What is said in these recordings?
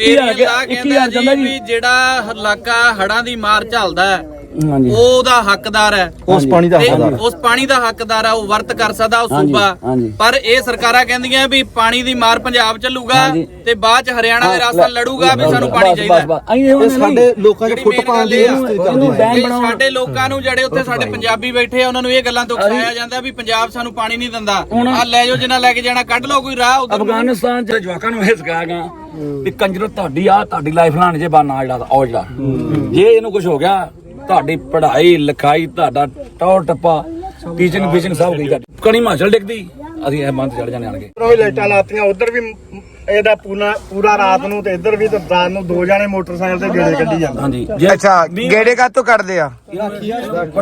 21 ਪੇਰੀਆਂ ਆ ਗਿਆ 21 ਕਹਿੰਦਾ ਆ ਜਾਂਦਾ ਜੀ ਜਿਹੜਾ ਇਲਾਕਾ ਹੜਾਂ ਦੀ ਮਾਰ ਝੱਲਦਾ ਹੈ ਹਾਂਜੀ। ਉਹ ਉਹਦਾ ਹੱਕਦਾਰ ਹੈ। ਉਸ ਪਾਣੀ ਦਾ ਤੇ ਹੱਕਦਾਰ। ਉਸ ਪਾਣੀ ਦਾ ਹੱਕਦਾਰ ਹੈ ਉਹ ਵਰਤ ਕਰ ਸਕਦਾ ਉਹ ਹਾਂਜੀ, ਸੂਬਾ। ਹਾਂਜੀ। ਪਰ ਇਹ ਸਰਕਾਰਾਂ ਕਹਿੰਦੀਆਂ ਵੀ ਪਾਣੀ ਦੀ ਮਾਰ ਪੰਜਾਬ ਚੱਲੂਗਾ ਹਾਂਜੀ। ਤੇ ਬਾਅਦ ਚ ਹਰਿਆਣਾ ਦੇ ਰਾਸਤਾ ਲੜੂਗਾ ਵੀ ਸਾਨੂੰ ਪਾਣੀ ਬਸ, ਚਾਹੀਦਾ। ਬਸ, ਬਸ। ਅਸੀਂ ਇਹੋ ਇਹ ਨਹੀਂ- ਸਾਡੇ ਲੋਕਾਂ 'ਚ ਜਿਹੜੀ ਫੁੱਟ main ਪਾਉਣ ਦੀ ਗੱਲ ਇਹ ਆ, ਰਸਤੇ ਇਹਨੂੰ ਚੱਲਦੀ ਬੈਨ ਵੀ ਬਣਾਉਣਾ ਸਾਡੇ ਲੋਕਾਂ ਨੂੰ ਜਿਹੜੇ ਉੱਥੇ ਸਾਡੇ ਪੰਜਾਬੀ ਬੈਠੇ ਆ ਉਹਨਾਂ ਨੂੰ ਇਹ ਗੱਲਾਂ ਤੋਂ ਉਕਸਾਇਆ ਜਾਂਦਾ ਵੀ ਪੰਜਾਬ ਸਾਨੂੰ ਪਾਣੀ ਨਹੀਂ ਦਿੰਦਾ। ਆ ਲੈ ਜਾਓ ਜਿੰਨਾ ਲੈ ਕੇ ਜਾਣਾ ਕੱਢ ਲਓ ਕੋਈ ਰਾਹ ਉਧਰ ਅਫਗਾਨਿਸਤਾਨ ਚ ਜਵਾਕਾਂ ਨੂੰ ਇਹ ਸਿਖਾਇਆ ਵੀ ਕੰਜਰੋ ਤੁਹਾਡੀ ਆ ਤੁਹਾਡੀ ਲਾਈਫ ਲਾਣ ਜੇ ਬਾਨਾ ਜਿਹੜਾ ਉਹ ਜਿਹੜਾ। ਜੇ ਇਹਨੂੰ ਕੁਝ ਹੋ ਗਿਆ ਤੁਹਾਡੀ ਪੜ੍ਹਾਈ ਲਿਖਾਈ ਤੁਹਾਡਾ ਟੌਰ ਟੱਪਾ ਟੀਚਿੰਗ ਫੀਚਿੰਗ ਸਭ ਗਈ ਤੁਹਾਡੀ। ਕਣੀ ਹਿਮਾਚਲ ਡਿੱਗਦੀ? ਅਸੀਂ ਇਹ ਮੰਨ ਚੜ ਜਾਣੇ ਆਣਗੇ। ਉਹ ਲਾਈਟਾਂ ਲਾਤੀਆਂ ਉਧਰ ਵੀ ਇਹਦਾ ਪੂਰਾ ਪੂਰਾ ਰਾਤ ਨੂੰ ਤੇ ਇੱਧਰ ਵੀ ਤੇ ਰਾਤ ਨੂੰ ਦੋ ਜਾਣੇ ਮੋਟਰਸਾਈਕਲ ਤੇ ਗੇੜੇ ਕੱਢੀ ਜਾਂਦੇ। ਹਾਂਜੀ। ਜੇ ਅੱਛਾ ਗੇੜੇ ਕਾ ਤੋਂ ਕੱਢਦੇ ਆ?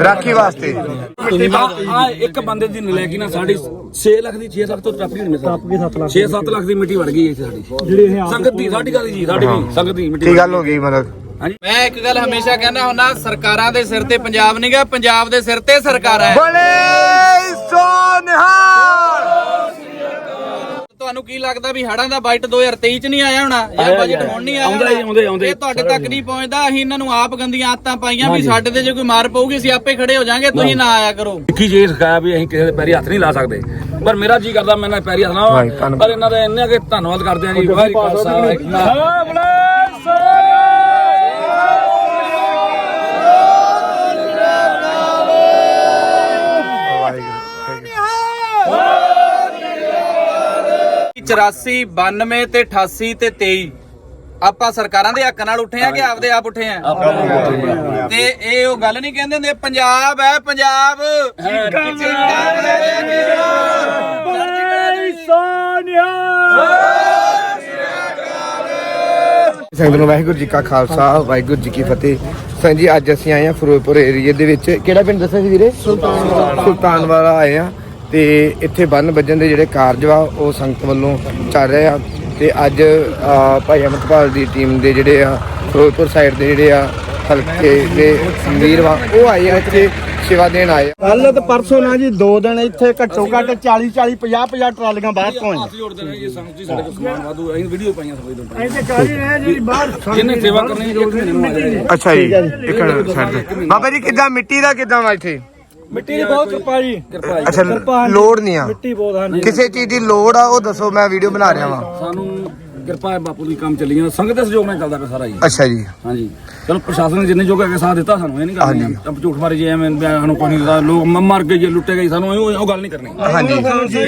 ਰਾਖੀ ਵਾਸਤੇ। ਆ ਇੱਕ ਬੰਦੇ ਦੀ ਨਲਾਇਕੀ ਨਾਲ ਸਾਡੀ 6 ਲੱਖ ਦੀ 6 ਲੱਖ ਤੋਂ ਟੱਪ ਗਈ ਟੱਪ ਗਈ 7 ਲੱਖ। 6 7 ਲੱਖ ਦੀ ਮਿੱਟੀ ਵੜ ਗਈ ਇੱਥੇ ਸਾਡੀ। ਜਿਹੜੇ ਸੰਗਤ ਦੀ ਸਾਡੀ ਗੱਲ ਜੀ ਸਾਡੀ ਵੀ ਸੰਗਤ ਦੀ ਮਿੱਟੀ ਕੀ ਗੱਲ ਹੋ ਗਈ ਮਤਲਬ? ਮੈਂ ਇੱਕ ਗੱਲ ਹਮੇਸ਼ਾ ਕਹਿੰਦਾ ਹੁੰਦਾ ਸਰਕਾਰਾਂ ਦੇ ਸਿਰ ਤੇ ਪੰਜਾਬ ਨਹੀਂਗਾ ਪੰਜਾਬ ਦੇ ਸਿਰ ਤੇ ਸਰਕਾਰ ਹੈ। ਬੋਲੇ ਤੁਹਾਨੂੰ ਕੀ ਲੱਗਦਾ ਵੀ ਹੜਾਂ ਦਾ ਬਾਈਟ 2023 ਚ ਨਹੀਂ ਆਇਆ ਹੋਣਾ? ਜਾਂ ਬਜਟ ਹੁਣ ਨਹੀਂ ਆਇਆ ਆਉਂਦਾ ਹੀ, ਹੋਣਾ? ਆਉਂਦੇ, ਆਉਂਦੇ। ਇਹ ਤੁਹਾਡੇ ਤੱਕ ਨਹੀਂ ਪਹੁੰਚਦਾ ਅਸੀਂ ਇਹਨਾਂ ਨੂੰ ਆਪ ਗੰਦੀਆਂ ਆਦਤਾਂ ਪਾਈਆਂ ਵੀ ਸਾਡੇ ਤੇ ਜੇ ਕੋਈ ਮਾਰ ਪਊਗੀ ਅਸੀਂ ਆਪੇ ਖੜੇ ਹੋ ਜਾਾਂਗੇ ਤੁਸੀਂ ਨਾ। ਆਇਆ ਕਰੋ। ਸਿੱਖੀ ਜੇ ਸਿਖਾਇਆ ਵੀ ਅਸੀਂ ਕਿਸੇ ਦੇ ਪੈਰੀ ਹੱਥ ਨਹੀਂ ਲਾ ਸਕਦੇ। ਪਰ ਮੇਰਾ ਜੀ ਕਰਦਾ ਮੈਂ ਨਾ ਪੈਰੀ ਹੱਥ ਲਾਵਾਂ। ਪਰ ਇਹਨਾਂ ਦਾ ਇੰਨਾ ਕਿ ਧੰਨਵਾਦ ਕਰਦੇ ਆ ਜੀ ਵਾਹਿਗੁਰੂ ਖਾਲਸਾ ਵਾਹਿਗੁਰੂ 84 92 ਤੇ 88 ਤੇ 23 ਆਪਾਂ ਸਰਕਾਰਾਂ ਦੇ ਹੱਕ ਨਾਲ ਉੱਠੇ ਆ ਕਿ ਆਪਦੇ ਆਪ ਉੱਠੇ ਆ ਤੇ ਇਹ ਉਹ ਗੱਲ ਨਹੀਂ ਕਹਿੰਦੇ ਹੁੰਦੇ ਪੰਜਾਬ ਹੈ ਪੰਜਾਬ। ਸੰਗਤ ਨੂੰ ਵਾਹਿਗੁਰੂ ਜੀ ਕਾ ਖਾਲਸਾ ਵਾਹਿਗੁਰੂ ਜੀ ਕੀ ਫਤਿਹ। ਸੰਗ ਜੀ ਅੱਜ ਅਸੀਂ ਆਏ ਆ ਫਿਰੋਜ਼ਪੁਰ ਏਰੀਏ ਦੇ ਵਿੱਚ। ਕਿਹੜਾ ਪਿੰਡ ਦੱਸਿਆ ਸੀ ਵੀਰੇ? ਸੁਲਤਾਨ ਸੁਲਤਾਨ ਵਾਲਾ ਆਏ ਆ ਤੇ ਇੱਥੇ ਬੰਨ ਵੱਜਣ ਦੇ ਜਿਹੜੇ ਕਾਰਜ ਵਾ ਉਹ ਸੰਗਤ ਵੱਲੋਂ ਚੱਲ ਰਹੇ ਆ। ਤੇ ਅੱਜ ਭਾਈ ਅਮਰਪਾਲ ਦੀ ਟੀਮ ਦੇ ਜਿਹੜੇ ਆ ਫਿਰੋਜ਼ਪੁਰ ਸਾਈਡ ਦੇ ਜਿਹੜੇ ਆ ਹਲਕੇ ਦੇ ਵੀਰ ਵਾ ਉਹ ਆਏ ਆ ਇੱਥੇ ਸੇਵਾ ਦੇਣ ਆਏ ਆ। ਕੱਲ ਤੇ ਪਰਸੋਂ ਨਾ ਜੀ ਦੋ ਦਿਨ ਇੱਥੇ ਘੱਟੋ ਘੱਟ 40 40 50 50 ਟਰਾਲੀਆਂ ਬਾਹਰ ਪਹੁੰਚ ਅਸੀਂ ਜੋੜਦੇ ਨੇ ਜੀ ਸੰਗਤ ਜੀ ਸਾਡੇ ਕੋਲ ਸਮਾਨ ਵਾਧੂ ਅਸੀਂ ਵੀਡੀਓ ਪਾਈਆਂ ਸਭ ਤੋਂ ਇੱਥੇ ਕਾਹਦੀ ਰਹੇ ਜੀ ਬਾਹਰ ਜਿਹਨੇ ਸੇਵਾ ਕਰਨੀ ਇੱਕ ਮਹੀਨੇ ਨੂੰ ਆ ਜਾਏ ਅੱਛਾ ਜੀ ਇੱਕ ਸਾਈਡ ਤੇ। ਬਾਬਾ ਜੀ ਕਿੱਦਾਂ ਮਿੱਟੀ ਦਾ ਕਿੱਦਾਂ ਵਾ ਇੱਥੇ? ਮਿੱਟੀ ਦੀ ਬਹੁਤ ਕਿਰਪਾ ਜੀ। ਅੱਛਾ ਲੋੜ ਨਹੀਂ ਆ। ਮਿੱਟੀ ਬਹੁਤ ਹਨ ਕਿਸੇ ਚੀਜ਼ ਦੀ ਲੋੜ ਆ ਉਹ ਦੱਸੋ ਮੈਂ ਵੀਡੀਓ ਬਣਾ ਰਿਹਾ ਵਾਂ। ਸਾਨੂੰ ਕਿਰਪਾ ਹੈ ਬਾਪੂ ਦੀ ਕੰਮ ਚੱਲੀ ਜਾਂਦਾ। ਸੰਗਤ ਦੇ ਸਹਿਯੋਗ ਨਾਲ ਚੱਲਦਾ ਪਿਆ ਸਾਰਾ ਜੀ। ਅੱਛਾ ਜੀ। ਹਾਂਜੀ। ਚਲੋ ਪ੍ਰਸ਼ਾਸਨ ਨੇ ਜਿੰਨੇ ਜੋਗਾ ਕੇ ਸਾਥ ਦਿੱਤਾ ਸਾਨੂੰ ਇਹ ਨਹੀਂ ਕਰਨੀ ਆਪਾਂ ਝੂਠ ਮਾਰੇ ਜੇ ਐਵੇਂ ਸਾਨੂੰ ਕੋਈ ਨਹੀਂ ਦਿੱਤਾ, ਲੋਕ ਮਰ ਗਏ ਜੇ ਲੁੱਟੇ ਗਏ ਸਾਨੂੰ ਉਹ ਗੱਲ ਨਹੀਂ ਕਰਨੀ। ਹਾਂਜੀ।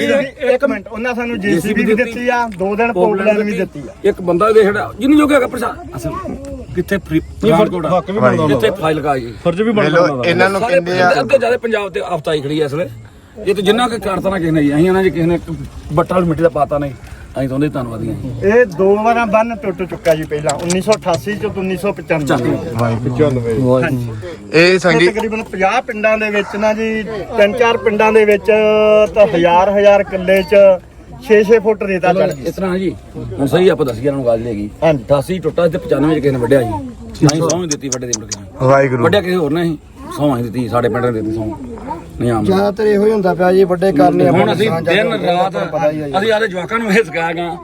ਇੱਕ ਮਿੰਟ ਉਹਨਾਂ ਸਾਨੂੰ ਜੀਸੀਬੀ ਵੀ ਦਿੱਤੀ। ਆ ਦੋ ਦਿਨ ਪੌਪਲਾਈਨ ਵੀ ਦਿੱਤੀ। ਆ। ਇੱਕ ਬੰਦਾ ਦੇ ਜਿਹੜਾ ਜਿੰਨੇ ਜੋਗਾ ਹੈਗਾ ਪ੍ਰਸ਼ਾਸਨ ਕਿੱਥੇ ਫਰੀ ਫਰੀਦਕੋਟ ਜਿੱਥੇ ਫਾਈਲ ਲਗਾ ਜੀ ਵੇਲੋ ਇਹਨਾਂ ਨੂੰ ਕਹਿੰਦੇ ਆ ਅੱਧੇ ਜ਼ਿਆਦਾ ਪੰਜਾਬ ਤੇ ਆਫਤਾਈ ਖੜੀ ਐ ਇਸ ਵੇਲੇ। ਇਹ ਤੇ ਜਿੰਨਾ ਕੁ ਕਰਤਾ ਨਾ ਕਿਸੇ ਨੇ ਜੀ ਅਸੀਂ ਇਹਨਾਂ 'ਚ ਕਿਸੇ ਨੇ ਬੱਟਾ ਮਿੱਟੀ ਦਾ ਪਾਤਾ ਨਹੀਂ। ਅਸੀਂ ਤਾਂ ਉਹਦੇ ਧੰਨਵਾਦੀ ਹਾਂ ਜੀ। ਇਹ ਦੋ ਵਾਰਾਂ ਬੰਨ ਟੁੱਟ ਚੁੱਕਾ ਜੀ ਪਹਿਲਾਂ 1988 ਚ ਤੇ 1995 ਇਹ ਸੰਗੀ ਤਕਰੀਬਨ 50 ਪਿੰਡਾਂ ਦੇ ਵਿੱਚ ਨਾ ਜੀ ਤਿੰਨ ਚਾਰ ਪਿੰਡਾਂ ਦੇ ਵਿੱਚ ਤਾਂ ਹਜ਼ਾਰ ਹਜ਼ਾਰ ਕਿੱਲੇ ਚ 6-6 ਫੁੱਟ ਰੇਤਾ ਚੜ ਗਈ ਇਸ ਤਰ੍ਹਾਂ ਜੀ ਹੁਣ ਸਹੀ ਆਪਾਂ ਦੱਸੀਏ ਇਹਨਾਂ ਨੂੰ ਗੱਲ ਹੈਗੀ। ਹਾਂਜੀ। 88 ਟੁੱਟਾ ਤੇ 95 ਚ ਕਿਸੇ ਨੇ ਵੱਢਿਆ ਜੀ। ਨਹੀਂ ਸੌਂ ਦਿੱਤੀ ਵੱਡੇ ਦੇ ਮੁੜ ਕੇ। ਵਾਹਿਗੁਰੂ। ਵੱਡਿਆ ਕਿਸੇ ਹੋਰ ਨੇ ਸੀ ਦਿੱਤੀ ਸਾਡੇ ਪਿੰਡ ਨੇ ਦਿੱਤੀ ਸੌਂ ਨਹੀਂ ਆਮ। ਜ਼ਿਆਦਾਤਰ ਇਹੋ ਹੀ ਹੁੰਦਾ ਪਿਆ ਜੀ ਵੱਡੇ ਕਰਨੇ ਹੁਣ ਅਸੀਂ ਦਿਨ ਰਾਤ ਅਸੀਂ ਆਦੇ ਜਵਾਕਾਂ ਨੂੰ ਇਹ ਸਿਖਾਇਆ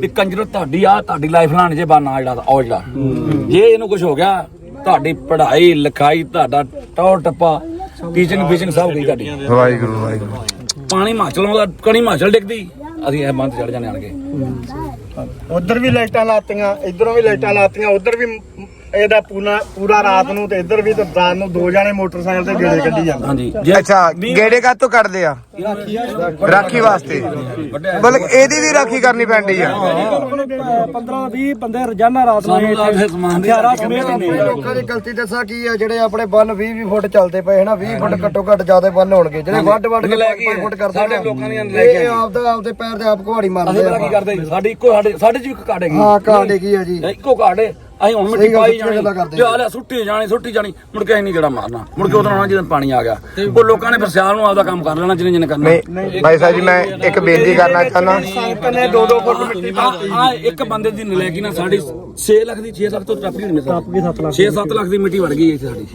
ਵੀ ਕੰਜਰੋ ਤੁਹਾਡੀ ਆ ਤੁਹਾਡੀ ਲਾਈਫ ਲਾਣ ਜੇ ਬਾਨਾ ਜਿਹੜਾ ਉਹ ਜਿਹੜਾ। ਜੇ ਇਹਨੂੰ ਕੁਝ ਹੋ ਗਿਆ ਤੁਹਾਡੀ ਪੜ੍ਹਾਈ ਲਿਖਾਈ ਤੁਹਾਡਾ ਟੌਰ ਟੱਪਾ ਟੀਚਿੰਗ ਫੀਚਿੰਗ ਸਭ ਗਈ ਤੁਹਾਡੀ। ਵਾਹਿਗੁਰੂ ਵਾਹਿਗੁਰੂ। ਪਾਣੀ ਹਿਮਾਚਲ ਆਉਂਦਾ ਕਣੀ ਹਿਮਾਚਲ ਡਿੱਗਦੀ। ਅਸੀਂ ਇਹ ਬੰਦ ਚੜ ਜਾਣੇ ਆਣਗੇ ਉਧਰ ਵੀ ਲਾਈਟਾਂ ਲਾਤੀਆਂ, ਇਧਰੋਂ ਵੀ ਲਾਈਟਾਂ ਲਾਤੀਆਂ, ਉਧਰ ਵੀ ਇਹਦਾ ਪੂਰਾ ਪੂਰਾ ਰਾਤ ਨੂੰ ਤੇ ਇੱਧਰ ਵੀ ਤੇ ਰਾਤ ਨੂੰ ਦੋ ਜਾਣੇ ਮੋਟਰਸਾਈਕਲ ਤੇ ਗੇੜੇ ਕੱਢੀ ਜਾਂਦੇ। ਹਾਂਜੀ। ਜੇ ਅੱਛਾ ਗੇੜੇ ਕਾ ਤੋਂ ਕੱਢਦੇ ਆ? ਰਾਖੀ ਵਾਸਤੇ। ਬਲਕਿ ਇਹਦੀ ਵੀ ਰਾਖੀ ਕਰਨੀ ਪੈਂਦੀ ਆ? 15 20 ਬੰਦੇ ਰੋਜ਼ਾਨਾ ਰਾਤ ਸਾਨੂੰ ਤਾਂ ਆਪਦੇ ਸਮਾਨ ਦੀ ਲੋਕਾਂ ਦੀ ਗਲਤੀ ਦੱਸਾਂ ਕੀ ਆ ਜਿਹੜੇ ਆਪਣੇ ਬੰਨ 20 20 ਫੁੱਟ ਚੱਲਦੇ ਪਏ ਹਨਾ 20 ਫੁੱਟ ਘੱਟੋ ਘੱਟ ਜ਼ਿਆਦਾ ਬੰਨ ਹੋਣਗੇ। ਜਿਹੜੇ ਵੱਡ ਵੱਡ ਕੇ 5 ਫੁੱਟ ਕਰਦੇ ਸਾਡੇ ਲੋਕਾਂ ਦੀਆਂ ਲੈ ਕੇ ਇਹ ਆਪਦਾ ਆਪਦੇ ਪੈਰ ਦੇ ਆਪ ਅਸੀਂ ਮਾਰਦੇ ਕੀ ਆ। ਕਰਦੇ ਸਾਡੀ ਇੱਕੋ ਸਾਡੇ ਸਾਡੇ ਚ ਵੀ ਹੈਗੀ। ਹਾਂ ਕਾਂਡੇ ਕੀ ਆ ਜੀ। ਇੱਕੋ ਹੈ। ਅਸੀਂ ਹੁਣ ਮਿੱਟੀ ਪਾਈ ਜਾਣੀ ਜੋ ਹਾਲੇ ਸੁੱਟੀ ਜਾਣੀ ਸੁੱਟੀ ਜਾਣੀ ਮੁੜ ਕੇ ਅਸੀਂ ਨਹੀਂ ਜਿਹੜਾ ਮਾਰਨਾ। ਮੁੜ ਕੇ ਉਦੋਂ ਆਉਣਾ ਜਦੋਂ ਪਾਣੀ ਆ ਗਿਆ। ਉਹ ਲੋਕਾਂ ਨੇ ਫਿਰ ਸਿਆਲ ਨੂੰ ਆਪਦਾ ਕੰਮ ਕਰ ਲੈਣਾ ਜਿਹਨੇ ਜਿਹਨੇ ਕਰਨਾ। ਨਹੀਂ ਭਾਈ ਸਾਹਿਬ ਜੀ ਮੈਂ ਇੱਕ ਬੇਨਤੀ ਕਰਨਾ ਚਾਹੁੰਦਾ। ਸੰਗਤ ਨੇ 2-2 ਫੁੱਟ ਮਿੱਟੀ ਆ ਆ ਇੱਕ ਬੰਦੇ ਦੀ ਨਲਾਇਕੀ ਨਾਲ ਸਾਡੀ 6 ਲੱਖ ਦੀ 6 ਲੱਖ ਤੋਂ ਟੱਪ ਗਈ ਟੱਪ ਗਈ 7 ਲੱਖ 6 7 ਲੱਖ ਦੀ ਮਿੱਟੀ ਵੜ ਗਈ ਇੱਥੇ ਸਾਡੀ।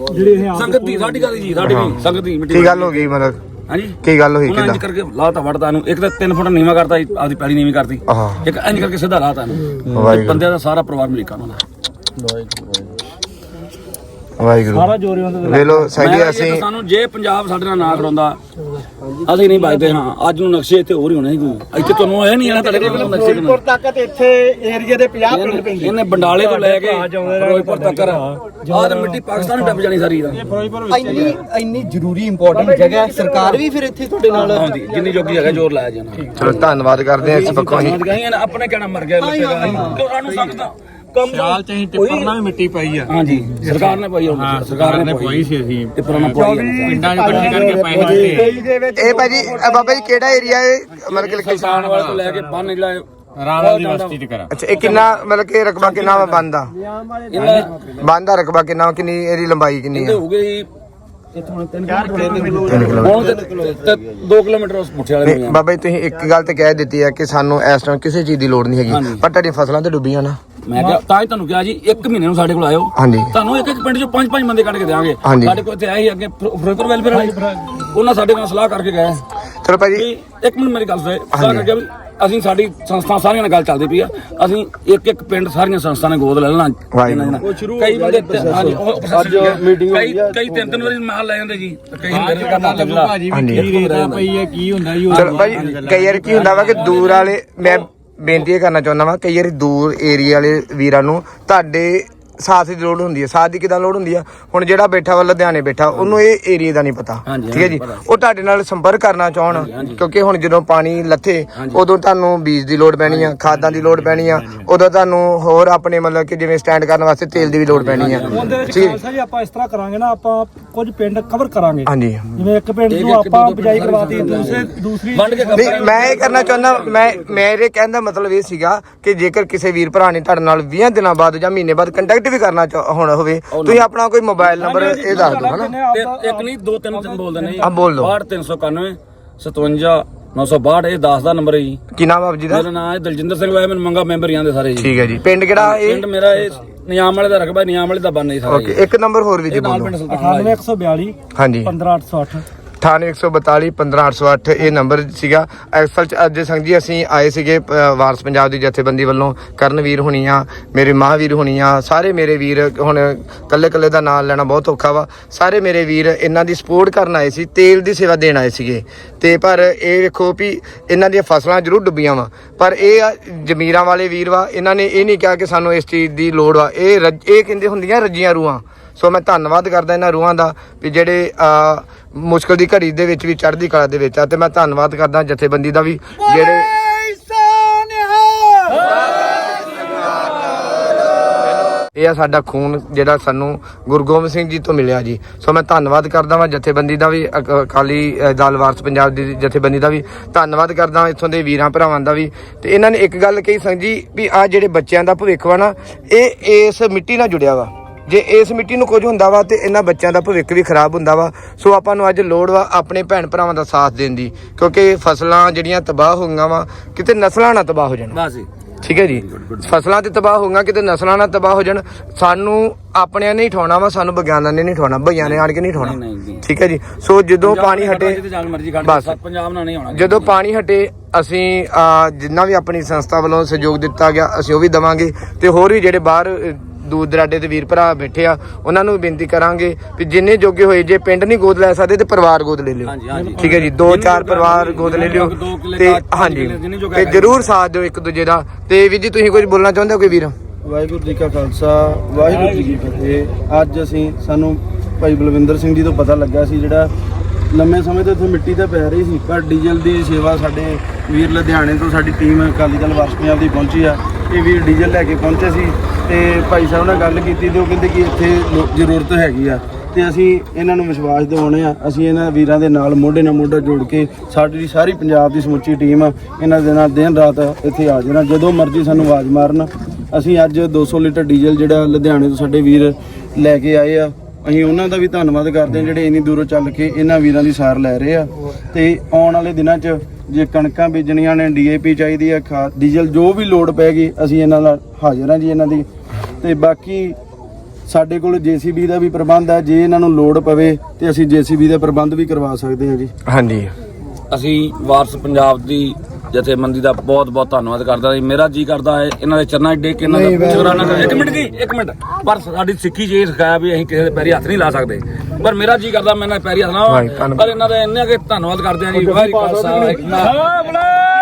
ਸੰਗਤ ਦੀ ਸਾਡੀ ਗੱਲ ਜੀ ਸਾਡੀ ਵੀ ਸੰਗਤ ਦੀ ਮਿੱਟੀ ਕੀ ਗੱਲ ਹੋ ਗਈ। ਮਤਲਬ? ਹਾਂਜੀ? ਕੀ ਗੱਲ ਹੋਈ ਕਿਦਾਂ ਇੰਜ ਕਰਕੇ ਲਾਤਾ ਵੜਤਾ ਨੂੰ। ਇੱਕ ਤਾਂ 3 ਫੁੱਟ ਨੀਵਾ ਕਰਤਾ ਆਪਦੀ ਪੈੜੀ ਨੀਵੀਂ ਕਰਤੀ। ਇੱਕ ਇੰਜ ਕਰਕੇ ਸਿੱਧਾ ਲਾਤਾ ਨੂੰ। ਬੰਦਿਆਂ ਦਾ ਸਾਰਾ ਪਰਿਵਾਰ ਅਮਰੀਕਾ ਨੂੰ ਦਾ ਵਾਹਿਗੁਰੂ। ਸਾਰਾ ਜੋਰੀ ਵੇ ਲੋ ਮੈਂ ਸਾਡੀ ਕਿਹਾ ਅਸੀਂ ਸਾਨੂੰ ਜੇ ਪੰਜਾਬ ਸਾਡੇ ਨਾਲ ਨਾ ਕਰਾਉਂਦਾ ਅਸੀਂ ਨਹੀਂ ਬਚਦੇ ਹਾਂ। ਅੱਜ ਨੂੰ ਨਕਸ਼ੇ ਇੱਥੇ ਹੋਰ ਹੀ ਹੋਣੇ ਸੀ। ਕੋਈ ਇੱਥੇ ਤੁਹਾਨੂੰ ਇਹ ਨਹੀਂ ਆਣਾ ਤੁਹਾਡੇ ਕੋਲ ਨਕਸ਼ੇ ਫਿਰੋਜ਼ਪੁਰ ਤੱਕ ਤੇ ਇੱਥੇ ਏਰੀਆ ਦੇ 50 ਪਿੰਡ ਪੈਂਦੇ। ਇਹਨੇ ਬੰਡਾਲੇ ਤੋਂ ਲੈ ਕੇ ਫਿਰੋਜ਼ਪੁਰ ਤੱਕ ਆਹ ਤਾਂ ਮਿੱਟੀ ਪਾਕਿਸਤਾਨ ਨੂੰ ਡੱਬ ਜਾਣੀ ਸਾਰੀ ਦਾ ਇੰਨੀ ਇੰਨੀ ਜ਼ਰੂਰੀ ਇੰਪੋਰਟੈਂਟ ਜਗ੍ਹਾ ਹੈ। ਸਰਕਾਰ ਵੀ ਫਿਰ ਇੱਥੇ ਤੁਹਾਡੇ ਨਾਲ ਆਉਂਦੀ ਜਿੰਨੀ ਜੋਗੀ ਹੈਗਾ ਜ਼ੋਰ ਲਾਇਆ ਜਾਣਾ ਚਲੋ ਧੰਨਵਾਦ ਕਰਦੇ ਹਾਂ ਇਸ ਪੱਖੋਂ ਨੇ ਆਪਣੇ ਕਹਿਣਾ ਮਰ ਗਿਆ ਲੋਕਾਂ ਦਾ ਕਿਉਂ ਸਾਨੂੰ ਸਖਤ ਕੰਮ ਸਾਲ ਚ ਅਸੀਂ ਟਿੱਪਰ ਨਾਲ ਵੀ ਮਿੱਟੀ ਪਾਈ ਆ। ਹਾਂਜੀ ਸਰਕਾਰ ਨੇ ਪਾਈ ਹੋਣੀ ਸਰਕਾਰ ਨੇ ਪਾਈ ਸੀ ਅਸੀਂ। ਟਿੱਪਰ ਨਾਲ ਪਾਈ ਆ। ਪਿੰਡਾਂ 'ਚ ਇਕੱਠੇ ਕਰਕੇ ਪੈਸੇ ਦੇ ਵਿੱਚ ਇਹ ਭਾਜੀ ਇਹ ਬਾਬਾ ਜੀ ਕਿਹੜਾ ਏਰੀਆ ਹੈ ਮਤਲਬ ਕਿ ਕਿਸਾਨ ਵਾਲੇ ਤੋਂ ਲੈ ਕੇ ਬੰਨ ਜਿਹੜਾ ਰਾਣਾ ਦੀ ਬਸਤੀ ਚ ਕਰਾ। ਅੱਛਾ ਇਹ ਕਿੰਨਾ ਮਤਲਬ ਕਿ ਰਕਬਾ ਕਿੰਨਾ ਵਾ ਬੰਦ ਦਾ? ਇਹਨਾਂ ਬੰਦ ਦਾ ਰਕਬਾ ਕਿੰਨਾ ਵਾ, ਕਿੰਨੀ ਇਹਦੀ ਲੰਬਾਈ ਕਿੰਨੀ ਦੇ ਹੈ ਹੋ ਗਏ ਇੱਥੋਂ 3 ਕਿਲੋਮੀਟਰ 3 ਕਿਲੋਮੀਟਰ। ਹੁਣ 2 ਕਿਲੋਮੀਟਰ। ਉਸ ਮੁੱਠੇ ਵਾਲੇ ਨੂੰ ਨਹੀਂ ਬਾਬਾ ਜੀ ਤੁਸੀਂ ਇੱਕ ਗੱਲ ਤੇ ਕਹਿ ਦਿੱਤੀ ਹੈ ਕਿ ਸਾਨੂੰ ਇਸ ਟਾਈਮ ਕਿਸੇ ਚੀਜ਼ ਦੀ ਲੋੜ ਨਹੀਂ ਹੈਗੀ। ਪਰ ਤੁਹਾਡੀਆਂ ਫਸਲਾਂ ਤੇ ਡੁੱਬੀਆਂ ਨਾ। ਮੈਂ ਕਿਹਾ ਤਾਂ ਹੀ ਤੁਹਾਨੂੰ ਕਿਹਾ ਜੀ 1 ਮਹੀਨੇ ਨੂੰ ਸਾਡੇ ਕੋਲ ਆਇਓ। ਹਾਂਜੀ। ਤੁਹਾਨੂੰ ਇੱਕ ਇੱਕ ਪਿੰਡ ਚੋਂ ਪੰਜ ਪੰਜ ਬੰਦੇ ਕੱਢ ਕੇ ਦੇਵਾਂਗੇ ਹਾਂਜੀ। ਸਾਡੇ ਕੋਲ ਇੱਥੇ ਆਏ ਸੀ ਅੱਗੇ ਫਿਰੋ- ਫਿਰੋਜ਼ਪੁਰ ਵੈਲਫੇਅਰ ਵਾਲੇ। ਉਹਨਾਂ ਸਾਡੇ ਨਾਲ ਸਲਾਹ ਕਰਕੇ ਗਏ। ਚਲੋ ਭਾਜੀ ਵੀ ਇੱਕ ਮਿੰਟ ਮੇਰੀ ਗੱਲ ਸੁਣੇ ਸਲਾਹ ਕਰਕੇ ਵੀ ਅਸੀਂ ਸਾਡੀ ਸੰਸਥਾ ਸਾਰੀਆਂ ਨਾਲ ਗੱਲ ਚੱਲਦੀ ਪਈ ਆ। ਅਸੀਂ ਇੱਕ ਇੱਕ ਪਿੰਡ ਸਾਰੀਆਂ ਸੰਸਥਾ ਨੇ ਗੋਦ ਲੈ ਲੈਣਾ। ਵਾਹਿਗੁਰੂ। ਕਈ ਬੰਦੇ ਹਾਂਜੀ ਉਹ ਅੱਜ ਮੀਟਿੰਗ ਕਈ ਕਈ ਤਿੰਨ ਤਿੰਨ ਵਾਰੀ ਮਾਲ ਲੈ ਜਾਂਦੇ ਜੀ। ਤੇ ਕਈ ਮੇਰੇ ਕਰਨਾ ਲੱਗਦਾ ਹਾਂਜੀ। ਪਈ ਹੈ ਕੀ ਹੁੰਦਾ ਜੀ ਚਲੋ ਭਾਜੀ ਕਈ ਵਾਰ ਕੀ ਹੁੰਦਾ ਵਾ ਕਿ ਦੂਰ ਵਾਲੇ ਮੈਂ ਬੇਨਤੀ ਇਹ ਕਰਨਾ ਚਾਹੁੰਦਾ ਵਾਂ ਕਈ ਵਾਰੀ ਦੂਰ ਏਰੀਆ ਵਾਲੇ ਵੀਰਾਂ ਨੂੰ ਤੁਹਾਡੇ ਸਾਥ ਦੀ ਲੋੜ ਹੁੰਦੀ ਹੈ ਸਾਥ ਦੀ ਕਿਦਾਂ ਲੋੜ ਹੁੰਦੀ ਆ? ਹੁਣ ਜਿਹੜਾ ਬੈਠਾ ਵਾ ਲੁਧਿਆਣੇ ਬੈਠਾ ਉਹਨੂੰ ਇਹ ਏਰੀਆ ਦਾ ਨਹੀਂ ਪਤਾ। ਹਾਂਜੀ, ਠੀਕ ਹੈ ਜੀ? ਉਹ ਤੁਹਾਡੇ ਨਾਲ ਸੰਪਰਕ ਕਰਨਾ ਚਾਹਣ ਕਿਉਂਕਿ ਹੁਣ ਜਦੋਂ ਪਾਣੀ ਲੱਥੇ ਉਦੋਂ ਤੁਹਾਨੂੰ ਬੀਜ ਦੀ ਲੋੜ ਪੈਣੀ ਆ ਖਾਦਾਂ ਦੀ ਲੋੜ ਪੈਣੀ ਆ ਉਦੋਂ ਤੁਹਾਨੂੰ ਹੋਰ ਆਪਣੇ ਮਤਲਬ ਕਿ ਜਿਵੇਂ ਸਟੈਂਡ ਕਰਨ ਵਾਸਤੇ ਤੇਲ ਦੀ ਵੀ ਲੋੜ ਪੈਣੀ ਆ। ਉਹਦੇ ਵਿੱਚ ਠੀਕ ਹੈ ਖਾਲਸਾ ਜੀ ਆਪਾਂ ਇਸ ਤਰ੍ਹਾਂ ਕਰਾਂਗੇ ਨਾ ਆਪਾਂ ਕੁਝ ਪਿੰਡ ਕਵਰ ਕਰਾਂਗੇ। ਹਾਂਜੀ। ਜਿਵੇਂ ਇੱਕ ਪਿੰਡ ਨੂੰ ਆਪਾਂ ਬਿਜਾਈ ਕਰਵਾਤੀ ਦੂਸਰੇ ਦੂਸਰੀ ਵੰਡ ਕੇ ਨਹੀਂ ਮੈਂ ਇਹ ਕਰਨਾ ਚਾਹੁੰਦਾ ਮੈਂ ਮੇਰੇ ਕਹਿਣ ਦਾ ਮਤਲਬ ਇਹ ਸੀਗਾ ਕਿ ਜੇਕਰ ਕਿਸੇ ਵੀਰ ਭਰਾ ਨੇ ਤੁਹਾਡੇ ਨਾਲ 20 ਦਿਨਾਂ ਬਾਅਦ ਜਾਂ ਮਹੀਨੇ ਬਾਅਦ ਕੰਟੈਕਟ ਵੀ ਕਰਨਾ ਚਾਹ- ਹੋਣਾ ਹੋਵੇ। ਤੁਸੀਂ ਆਪਣਾ ਕੋਈ ਮੋਬਾਈਲ ਨੰਬਰ ਇਹ ਦੱਸ ਦਿਓ ਹਨਾ? ਤੇ ਇੱਕ ਨਹੀਂ ਦੋ ਤਿੰਨ ਤਿੰਨ ਬੋਲਦੇ ਨੇ ਹਾਂ, ਬੋਲ ਦਿਓ। 391 57 962 ਇਹ 10 ਦਾ ਨੰਬਰ ਹੈ ਜੀ। ਕੀ ਨਾਮ ਆਪ ਜੀ ਦਾ? ਮੇਰਾ ਨਾਮ ਹੈ ਦਲਜਿੰਦਰ ਸਿੰਘ ਵਾਇਆ ਮੈਨੂੰ ਮੰਗਾ ਮੈਂਬਰ ਹੀ ਸਾਰੇ ਜੀ। ਠੀਕ ਹੈ ਜੀ। ਪਿੰਡ ਕਿਹੜਾ ਇਹ? ਪਿੰਡ ਮੇਰਾ ਇਹ ਨਿਆਮ ਵਾਲੇ ਦਾ ਰਕਬਾ ਨਿਆਮ ਵਾਲੇ ਦਾ ਬੰਨ ਜੀ ਸਾਰਾ ਓਕੇ ਜੀ। ਇੱਕ ਨੰਬਰ ਹੋਰ ਵੀ ਜੀ ਬੋਲੋ। ਪਿੰਡ ਸੁਲਤਾਨ 9142 ਹਾਂਜੀ। 15808 9842 15808 ਇਹ ਨੰਬਰ ਸੀਗਾ। ਅਸਲ ਚ ਅੱਜ ਸੰਗ ਜੀ ਅਸੀਂ ਆਏ ਸੀਗੇ ਵਾਰਸ ਪੰਜਾਬ ਦੀ ਜਥੇਬੰਦੀ ਵੱਲੋਂ। ਕਰਨਵੀਰ ਹੋਣੀ ਆ ਮੇਰੇ ਮਹਾਂਵੀਰ ਹੋਣੀ ਆ ਸਾਰੇ ਮੇਰੇ ਵੀਰ ਹੁਣ ਕੱਲੇ ਕੱਲੇ ਦਾ ਨਾਮ ਲੈਣਾ ਬਹੁਤ ਔਖਾ ਵਾ। ਸਾਰੇ ਮੇਰੇ ਵੀਰ ਇਹਨਾਂ ਦੀ ਸਪੋਰਟ ਕਰਨ ਆਏ ਸੀ, ਤੇਲ ਦੀ ਸੇਵਾ ਦੇਣ ਆਏ ਸੀਗੇ। ਤੇ ਪਰ ਇਹ ਵੇਖੋ ਵੀ ਇਹਨਾਂ ਦੀਆਂ ਫਸਲਾਂ ਜ਼ਰੂਰ ਡੁੱਬੀਆਂ ਵਾ। ਪਰ ਇਹ ਆ ਜ਼ਮੀਰਾਂ ਵਾਲੇ ਵੀਰ ਵਾ, ਇਹਨਾਂ ਨੇ ਇਹ ਨਹੀਂ ਕਿਹਾ ਕਿ ਸਾਨੂੰ ਇਸ ਚੀਜ਼ ਦੀ ਲੋੜ ਵਾ। ਇਹ ਰੱਜ- ਇਹ ਕਹਿੰਦੇ ਹੁੰਦੀਆਂ ਰੱਜੀਆਂ ਰੂਹਾਂ। ਸੋ ਮੈਂ ਧੰਨਵਾਦ ਕਰਦਾ ਇਹਨਾਂ ਰੂਹਾਂ ਦਾ ਵੀ ਜਿਹੜੇ ਮੁਸ਼ਕਲ ਦੀ ਘੜੀ ਦੇ ਵਿੱਚ ਵੀ, ਚੜ੍ਹਦੀ ਕਲਾ ਦੇ ਵਿੱਚ ਆ, ਤੇ ਮੈਂ ਧੰਨਵਾਦ ਕਰਦਾ ਜਥੇਬੰਦੀ ਦਾ ਵੀ, ਜਿਹੜੇ ਇਹ ਆ ਸਾਡਾ ਖੂਨ ਜਿਹੜਾ ਸਾਨੂੰ ਗੁਰੂ ਗੋਬਿੰਦ ਸਿੰਘ ਜੀ ਤੋਂ ਮਿਲਿਆ ਜੀ। ਸੋ ਮੈਂ ਧੰਨਵਾਦ ਕਰਦਾ ਵਾਂ ਜਥੇਬੰਦੀ ਦਾ ਵੀ, ਅਕ- ਅਕਾਲੀ ਦਲ ਵਾਰਸ ਪੰਜਾਬ ਦੀ ਜਥੇਬੰਦੀ ਦਾ ਵੀ। ਧੰਨਵਾਦ ਕਰਦਾ ਵਾਂ ਇੱਥੋਂ ਦੇ ਵੀਰਾਂ ਭਰਾਵਾਂ ਦਾ ਵੀ। ਤੇ ਇਹਨਾਂ ਨੇ ਇੱਕ ਗੱਲ ਕਹੀ ਸੰਗ ਜੀ ਵੀ ਆ ਜਿਹੜੇ ਬੱਚਿਆਂ ਦਾ ਭਵਿੱਖ ਵਾ ਨਾ, ਇਹ ਇਸ ਮਿੱਟੀ ਨਾਲ ਜੁੜਿਆ ਵਾ। ਜੇ ਇਸ ਮਿੱਟੀ ਨੂੰ ਕੁਝ ਹੁੰਦਾ ਵਾ ਤੇ ਇਹਨਾਂ ਬੱਚਿਆਂ ਦਾ ਭਵਿੱਖ ਵੀ ਖਰਾਬ ਹੁੰਦਾ ਵਾ। ਸੋ ਆਪਾਂ ਨੂੰ ਅੱਜ ਲੋੜ ਵਾ ਆਪਣੇ ਭੈਣ ਭਰਾਵਾਂ ਦਾ ਸਾਥ ਦੇਣ ਦੀ ਕਿਉਂਕਿ ਫਸਲਾਂ ਜਿਹੜੀਆਂ ਤਬਾਹ ਹੋ ਗਈਆਂ ਵਾ ਕਿਤੇ ਨਸਲਾਂ ਨਾ ਤਬਾਹ ਹੋ ਜਾਣ। ਬਸ ਜੀ। ਠੀਕ ਹੈ ਜੀ? ਫਸਲਾਂ ਤੇ ਤਬਾਹ ਹੋ ਗਈਆਂ ਕਿਤੇ ਨਸਲਾਂ ਨਾ ਤਬਾਹ ਹੋ ਜਾਣ ਸਾਨੂੰ ਆਪਣਿਆਂ ਨੇ ਹੀ ਠਾਉਣਾ ਵਾ ਸਾਨੂੰ ਵਿਗਿਆਨਾਂ ਨੇ ਨਹੀਂ ਠਾਉਣਾ ਭਈਆਂ ਨੇ ਆਣ ਕੇ ਨਹੀਂ ਠਾਉਣਾ। ਠੀਕ ਹੈ ਜੀ? ਸੋ ਜਦੋਂ ਪਾਣੀ ਹਟੇ ਬਸ। ਪੰਜਾਬ ਨਾਲ ਨਹੀਂ ਹੋਣਾ ਜਦੋਂ ਪਾਣੀ ਹਟੇ ਅਸੀਂ ਜਿੰਨਾ ਵੀ ਆਪਣੀ ਸੰਸਥਾ ਵੱਲੋਂ ਸਹਿਯੋਗ ਦਿੱਤਾ ਗਿਆ ਅਸੀਂ ਉਹ ਵੀ ਦਵਾਂਗੇ ਤੇ ਹੋਰ ਵੀ ਜਿਹੜੇ ਬਾਹਰ ਦੂਰ ਦਰਾਡੇ ਦੇ ਵੀਰ ਭਰਾ ਬੈਠੇ ਆ ਉਹਨਾਂ ਨੂੰ ਵੀ ਬੇਨਤੀ ਕਰਾਂਗੇ ਵੀ ਜਿੰਨੇ ਜੋਗੇ ਹੋਏ ਜੇ ਪਿੰਡ ਨਹੀਂ ਗੋਦ ਲੈ ਸਕਦੇ ਤੇ ਪਰਿਵਾਰ ਗੋਦ ਲੈ ਲਿਓ। ਹਾਂਜੀ, ਹਾਂਜੀ। ਠੀਕ ਹੈ ਜੀ ਦੋ ਚਾਰ ਪਰਿਵਾਰ ਗੋਦ ਲੈ ਲਿਓ ਤੇ ਹਾਂਜੀ ਤੇ। ਜਰੂਰ ਸਾਥ ਦਿਓ ਇੱਕ ਦੂਜੇ ਦਾ। ਤੇ ਵੀਰ ਜੀ ਤੁਸੀਂ ਕੁਝ ਬੋਲਣਾ ਚਾਹੁੰਦੇ ਹੋ ਕੋਈ ਵੀਰ? ਵਾਹਿਗੁਰੂ ਜੀ ਕਾ ਖਾਲਸਾ ਵਾਹਿਗੁਰੂ ਜੀ ਕੀ ਫਤਿਹ। ਅੱਜ ਅਸੀਂ ਸਾਨੂੰ ਭਾਈ ਬਲਵਿੰਦਰ ਸਿੰਘ ਜੀ ਤੋਂ ਪਤਾ ਲੱਗਾ ਸੀ ਜਿਹੜਾ ਲੰਮੇ ਸਮੇਂ ਤੋਂ ਇੱਥੇ ਮਿੱਟੀ ਤਾਂ ਪੈ ਰਹੀ ਸੀ ਪਰ ਡੀਜ਼ਲ ਦੀ ਸੇਵਾ ਸਾਡੇ ਵੀਰ ਲੁਧਿਆਣੇ ਤੋਂ ਸਾਡੀ ਟੀਮ ਅਕਾਲੀ ਦਲ ਵਾਰਸ ਪੰਜਾਬ ਦੀ ਪਹੁੰਚੀ ਆ। ਇਹ ਵੀਰ ਡੀਜ਼ਲ ਲੈ ਕੇ ਪਹੁੰਚੇ ਸੀ। ਤੇ ਭਾਈ ਸਾਹਿਬ ਨਾਲ ਗੱਲ ਕੀਤੀ ਤੇ ਉਹ ਕਹਿੰਦੇ ਕਿ ਇੱਥੇ ਲੋ- ਜ਼ਰੂਰਤ ਹੈਗੀ ਆ ਤੇ ਅਸੀਂ ਇਹਨਾਂ ਨੂੰ ਵਿਸ਼ਵਾਸ ਦਿਵਾਉਣੇ ਆ। ਅਸੀਂ ਇਹਨਾਂ ਵੀਰਾਂ ਦੇ ਨਾਲ ਮੋਢੇ ਨਾਲ ਮੋਢਾ ਜੋੜ ਕੇ ਸਾਡੀ ਸਾਰੀ ਪੰਜਾਬ ਦੀ ਸਮੁੱਚੀ ਟੀਮ ਆ, ਇਹਨਾਂ ਦੇ ਨਾਲ ਦਿਨ ਰਾਤ ਇੱਥੇ ਆ ਜਾਣਾ, ਜਦੋਂ ਮਰਜ਼ੀ ਸਾਨੂੰ ਆਵਾਜ਼ ਮਾਰਨ। ਅਸੀਂ ਅੱਜ 200 ਲੀਟਰ ਡੀਜ਼ਲ ਜਿਹੜਾ ਲੁਧਿਆਣੇ ਤੋਂ ਸਾਡੇ ਵੀਰ ਲੈ ਕੇ ਆਏ ਆ। ਅਸੀਂ ਉਹਨਾਂ ਦਾ ਵੀ ਧੰਨਵਾਦ ਕਰਦੇ ਹਾਂ ਜਿਹੜੇ ਇੰਨੀ ਦੂਰੋਂ ਚੱਲ ਕੇ ਇਹਨਾਂ ਵੀਰਾਂ ਦੀ ਸਾਰ ਲੈ ਰਹੇ ਆ। ਤੇ ਆਉਣ ਵਾਲੇ ਦਿਨਾਂ 'ਚ ਜੇ ਕਣਕਾਂ ਬੀਜਣੀਆਂ ਨੇ ਡੀਏਪੀ ਚਾਹੀਦੀ ਆ ਖਾਦ ਡੀਜ਼ਲ ਜੋ ਵੀ ਲੋਡ ਪੈਗੀ ਅਸੀਂ ਇਹਨਾਂ ਨਾਲ ਹਾਜ਼ਰ ਹਾਂ ਜੀ ਇਹਨਾਂ ਦੀ। ਤੇ ਬਾਕੀ ਸਾਡੇ ਕੋਲ ਜੀਸੀਬੀ ਦਾ ਵੀ ਪ੍ਰਬੰਧ ਹੈ ਜੇ ਇਹਨਾਂ ਨੂੰ ਲੋੜ ਪਵੇ ਤੇ ਅਸੀਂ ਜੀਸੀਬੀ ਦਾ ਪ੍ਰਬੰਧ ਵੀ ਕਰਵਾ ਸਕਦੇ ਹਾਂ ਜੀ। ਹਾਂਜੀ। ਅਸੀਂ ਵਾਰਸ ਪੰਜਾਬ ਦੀ ਜਥੇਬੰਦੀ ਦਾ ਬਹੁਤ ਬਹੁਤ ਧੰਨਵਾਦ ਕਰਦਾ ਜੀ। ਮੇਰਾ ਜੀ ਕਰਦਾ ਹੈ ਇਹਨਾਂ ਦੇ ਚਰਨਾਂ 'ਚ ਡੇਕ ਕੇ ਇਹਨਾਂ ਦਾ ਸ਼ੁਕਰਾਨਾ ਕਰਾਂ ਇੱਕ ਮਿੰਟ ਜੀ ਇੱਕ ਮਿੰਟ। ਪਰ ਸਾਡੀ ਸਿੱਖੀ 'ਚ ਇਹ ਸਿਖਾਇਆ ਵੀ ਅਸੀਂ ਕਿਸੇ ਦੇ ਪੈਰੀ ਹੱਥ ਨਹੀਂ ਲਾ ਸਕਦੇ। ਪਰ ਮੇਰਾ ਜੀ ਕਰਦਾ ਮੈਂ ਇਹਨਾਂ ਦੇ ਪੈਰੀ ਹੱਥ ਲਾਵਾਂ। ਪਰ ਇਹਨਾਂ ਦਾ ਇੰਨਾ ਕਿ ਧੰਨਵਾਦ ਕਰਦੇ ਹਾਂ ਜੀ। ਵਾਹਿਗੁਰੂ ਖਾਲਸਾ ਵਾਹਿਗੁਰੂ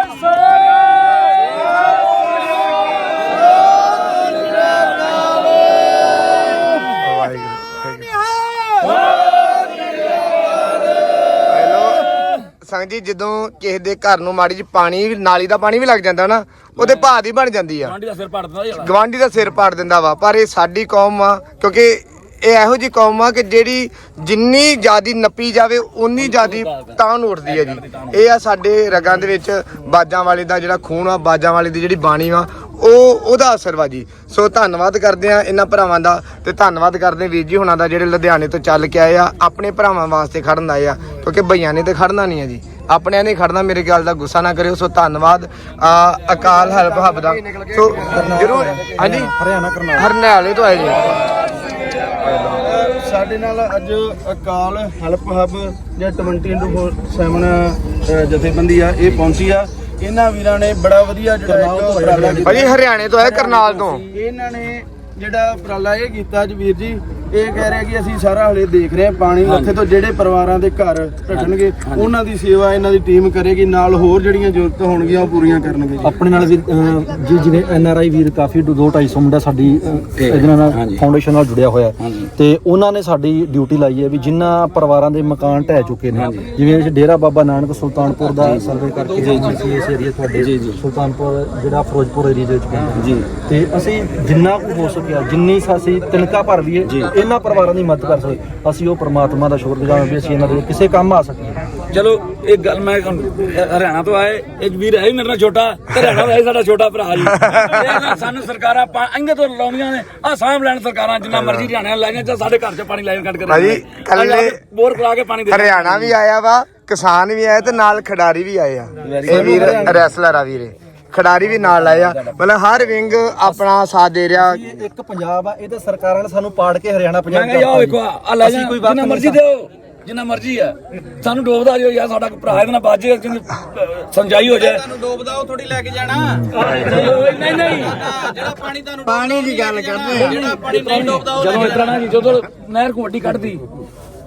ਸੰਗ ਜੀ ਜਦੋਂ ਕਿਸੇ ਦੇ ਘਰ ਨੂੰ ਮਾੜੀ ਜਿਹੀ ਪਾਣੀ ਨਾਲੀ ਦਾ ਪਾਣੀ ਵੀ ਲੱਗ ਜਾਂਦਾ ਨਾ ਉਹਦੇ ਭਾਅ ਦੀ ਬਣ ਜਾਂਦੀ ਆ। ਆਂਟੀ ਦਾ ਸਿਰ ਪੜ ਦਿੰਦਾ ਜਿਹੜਾ। ਗਵਾਂਢੀ ਦਾ ਸਿਰ ਪਾੜ ਦਿੰਦਾ ਵਾ ਪਰ ਇਹ ਸਾਡੀ ਕੌਮ ਆ ਕਿਉਂਕਿ ਇਹ ਇਹੋ ਜੀ ਕੌਮ ਆ ਕਿ ਜਿਹੜੀ ਜਿੰਨੀ ਜਿਆਦੀ ਨੱਪੀ ਜਾਵੇ ਉਨੀ ਜਿਆਦੀ ਤਾਂ ਉੱਠਦੀ ਹੈ ਜੀ। ਇਹ ਆ ਸਾਡੇ ਰਗਾਂ ਦੇ ਵਿੱਚ ਬਾਜਾਂ ਵਾਲੇ ਦਾ ਜਿਹੜਾ ਖੂਨ ਆ ਬਾਜਾਂ ਵਾਲੇ ਦੀ ਜਿਹੜੀ ਬਾਣੀ ਵਾ ਉਹ ਉਹਦਾ ਅਸਰ ਵਾ ਜੀ। ਸੋ ਧੰਨਵਾਦ ਕਰਦੇ ਆ ਇਹਨਾਂ ਭਰਾਵਾਂ ਦਾ ਤੇ ਧੰਨਵਾਦ ਕਰਦੇ ਵੀਰ ਜੀ ਹੁਣਾਂ ਦਾ ਜਿਹੜੇ ਲੁਧਿਆਣੇ ਤੋਂ ਚੱਲ ਕੇ ਆਏ ਆ ਆਪਣੇ ਭਰਾਵਾਂ ਵਾਸਤੇ ਖੜਨ ਆਏ ਆ ਕਿਉਂਕਿ ਭਈਆਂ ਨੇ ਤੇ ਖੜਨਾ ਨਹੀਂ ਆ ਜੀ। ਆਪਣਿਆਂ ਨੇ ਖੜਨਾ ਮੇਰੇ ਗੱਲ ਦਾ ਗੁੱਸਾ ਨਾ ਕਰਿਓ ਸੋ ਧੰਨਵਾਦ ਆ, ਅਕਾਲ ਹੈਲਪ ਹੱਬ ਦਾ। ਸੋ ਜਰੂਰ ਹਾਂਜੀ? ਹਰਿਆਣਾ ਕਰਨਾਲ। ਹਰਨਾਲੇ ਤੋਂ ਆਏ ਜੀ। ਸਾਡੇ ਨਾਲ ਅੱਜ ਅਕਾਲ ਹੈਲਪ ਹੱਬ ਜਾਂ 24/7 ਅ, ਜਥੇਬੰਦੀ ਆ ਇਹ ਪਹੁੰਚੀ ਆ। ਇਹਨਾਂ ਵੀਰਾਂ ਨੇ ਬੜਾ ਵਧੀਆ ਜਿਹੜਾ ਇੱਕ ਉਪਰਾਲਾ ਕੀਤਾ। ਭਾਜੀ ਹਰਿਆਣੇ ਤੋਂ ਆਏ ਕਰਨਾਲ ਤੋਂ। ਇਹਨਾਂ ਨੇ ਜਿਹੜਾ ਉਪਰਾਲਾ ਇਹ ਕੀਤਾ ਅੱਜ ਵੀਰ ਜੀ ਇਹ ਕਹਿ ਰਿਹਾ ਕਿ ਅਸੀਂ ਸਾਰਾ ਹਲੇ ਦੇਖ ਰਹੇ ਹਾਂ ਪਾਣੀ ਉੱਥੇ ਤੋਂ ਜਿਹੜੇ ਪਰਿਵਾਰਾਂ ਦੇ ਘਰ ਢੱਟਣਗੇ ਉਹਨਾਂ ਦੀ ਸੇਵਾ ਇਹਨਾਂ ਦੀ ਟੀਮ ਕਰੇਗੀ ਨਾਲ ਹੋਰ ਜਿਹੜੀਆਂ ਜ਼ਰੂਰਤ ਹੋਣਗੀਆਂ ਉਹ ਪੂਰੀਆਂ ਕਰਨਗੇ ਆਪਣੇ ਨਾਲ ਵੀ ਅਹ, ਜੀ ਜਿਵੇਂ ਐਨ ਆਰ ਆਈ ਵੀਰ ਕਾਫੀ 2 250 ਮੁੰਡਾ ਸਾਡੀ ਅਹ, ਇਹਦੇ ਨਾਲ। ਫਾਊਂਡੇਸ਼ਨ ਨਾਲ ਜੁੜਿਆ ਹੋਇਆ। ਹੈ। ਤੇ ਉਹਨਾਂ ਨੇ ਸਾਡੀ ਡਿਊਟੀ ਲਾਈ ਹੈ ਵੀ ਜਿਨ੍ਹਾਂ ਪਰਿਵਾਰਾਂ ਦੇ ਮਕਾਨ ਢਹਿ ਚੁੱਕੇ ਨੇ ਜਿਵੇਂ ਇਹ ਡੇਰਾ ਬਾਬਾ ਨਾਨਕ ਸੁਲਤਾਨਪੁਰ ਦਾ ਸਰਵੇ ਕਰਕੇ ਅਸੀਂ ਇਸ ਏਰੀਆ ਤੁਹਾਡੇ ਸੁਲਤਾਨਪੁਰ ਜਿਹੜਾ ਫਿਰੋਜ਼ਪੁਰ ਏਰੀਆ ਦੇ ਵਿੱਚ ਪੈਂਦਾ। ਜੀ। ਤੇ ਅਸੀਂ ਜਿੰਨਾ ਕੁ ਹੋ ਸਕਿਆ ਜਿੰਨੀ ਅਸੀਂ ਤਿਨਕਾ ਭਰ ਵੀ ਇਹਨਾਂ ਪਰਿਵਾਰਾਂ ਦੀ ਮਦਦ ਕਰ ਸਕੇ ਅਸੀਂ ਉਹ ਪ੍ਰਮਾਤਮਾ ਦਾ ਸ਼ੁਕਰਗੁਜ਼ਾਰ ਹਾਂ ਵੀ ਅਸੀਂ ਇਹਨਾਂ ਦੇ ਕਿਸੇ ਕੰਮ ਆ ਸਕੀਏ। ਚਲੋ ਇੱਕ ਗੱਲ ਮੈਂ ਹਰਿਆਣਾ ਤੋਂ ਆਏ ਇੱਕ ਵੀਰ ਹੈ ਮੇਰੇ ਨਾਲ ਛੋਟਾ ਤੇ ਹਰਿਆਣਾ ਦਾ ਹੈ ਸਾਡਾ ਛੋਟਾ ਭਰਾ ਜੀ। ਇਹ ਨਾ ਸਾਨੂੰ ਸਰਕਾਰਾਂ ਪਾ- ਇੰਗੇ ਤੋਂ ਲਾਉਂਦੀਆਂ ਨੇ ਆ ਸਾਂਭ ਲੈਣ ਸਰਕਾਰਾਂ ਜਿੰਨਾ ਮਰਜ਼ੀ ਹਰਿਆਣੇ ਲਾਈਆਂ ਜਾਂ ਸਾਡੇ ਘਰ 'ਚ ਪਾਣੀ ਲਾਈਆਂ ਕੱਢ ਕੇ ਭਾਜੀ, ਕੱਲੇ ਬੋਰ ਕਰਾ ਕੇ ਪਾਣੀ ਦੇ ਹਰਿਆਣਾ ਵੀ ਆਇਆ ਵਾ ਕਿਸਾਨ ਵੀ ਆਏ ਤੇ ਨਾਲ ਖਿਡਾਰੀ ਵੀ ਆਏ ਆ। ਇਹ ਵੀਰ ਰੈਸਲਰ ਆ ਵੀਰੇ। ਖਿਡਾਰੀ ਵੀ ਨਾਲ ਆਏ ਆ। ਮਤਲਬ ਹਰ ਵਿੰਗ ਆਪਣਾ ਸਾਥ ਦੇ ਰਿਹਾ। ਇਹ ਇੱਕ ਪੰਜਾਬ ਆ ਇਹ ਤਾਂ ਸਰਕਾਰਾਂ ਨੇ ਸਾਨੂੰ ਪਾੜ ਕੇ ਹਰਿਆਣਾ ਪੰਜਾਬ ਕਿਹਾ ਯਾ ਵੇਖੋ ਆ ਲੈ ਅਸੀਂ ਜਾ ਜਿੰਨਾ ਮਰਜ਼ੀ ਦਿਓ ਜਿੰਨਾ ਮਰਜ਼ੀ ਆ। ਸਾਨੂੰ ਡੋਬਦਾ ਜੋ ਯਾਰ ਸਾਡਾ ਭਰਾ ਇਹਦੇ ਨਾਲ ਬਾਜੇ ਸੰਜਾਈ ਹੋ ਜਾਏ। ਤੁਹਾਨੂੰ ਡੋਬਦਾ ਉਹ ਥੋੜੀ ਲੈ ਕੇ ਜਾਣਾ। ਨਹੀਂ ਨਹੀਂ ਜਿਹੜਾ ਪਾਣੀ ਤੁਹਾਨੂੰ ਪਾਣੀ ਦੀ ਗੱਲ ਕਰਦੇ ਜਿਹੜਾ ਪਾਣੀ ਨਹੀਂ ਡੋਬਦਾ ਉਹ ਜਦੋਂ ਇਸ ਤਰ੍ਹਾਂ ਨਾ ਜਦੋਂ ਨਹਿਰ ਕੋਡੀ ਕੱਢਦੀ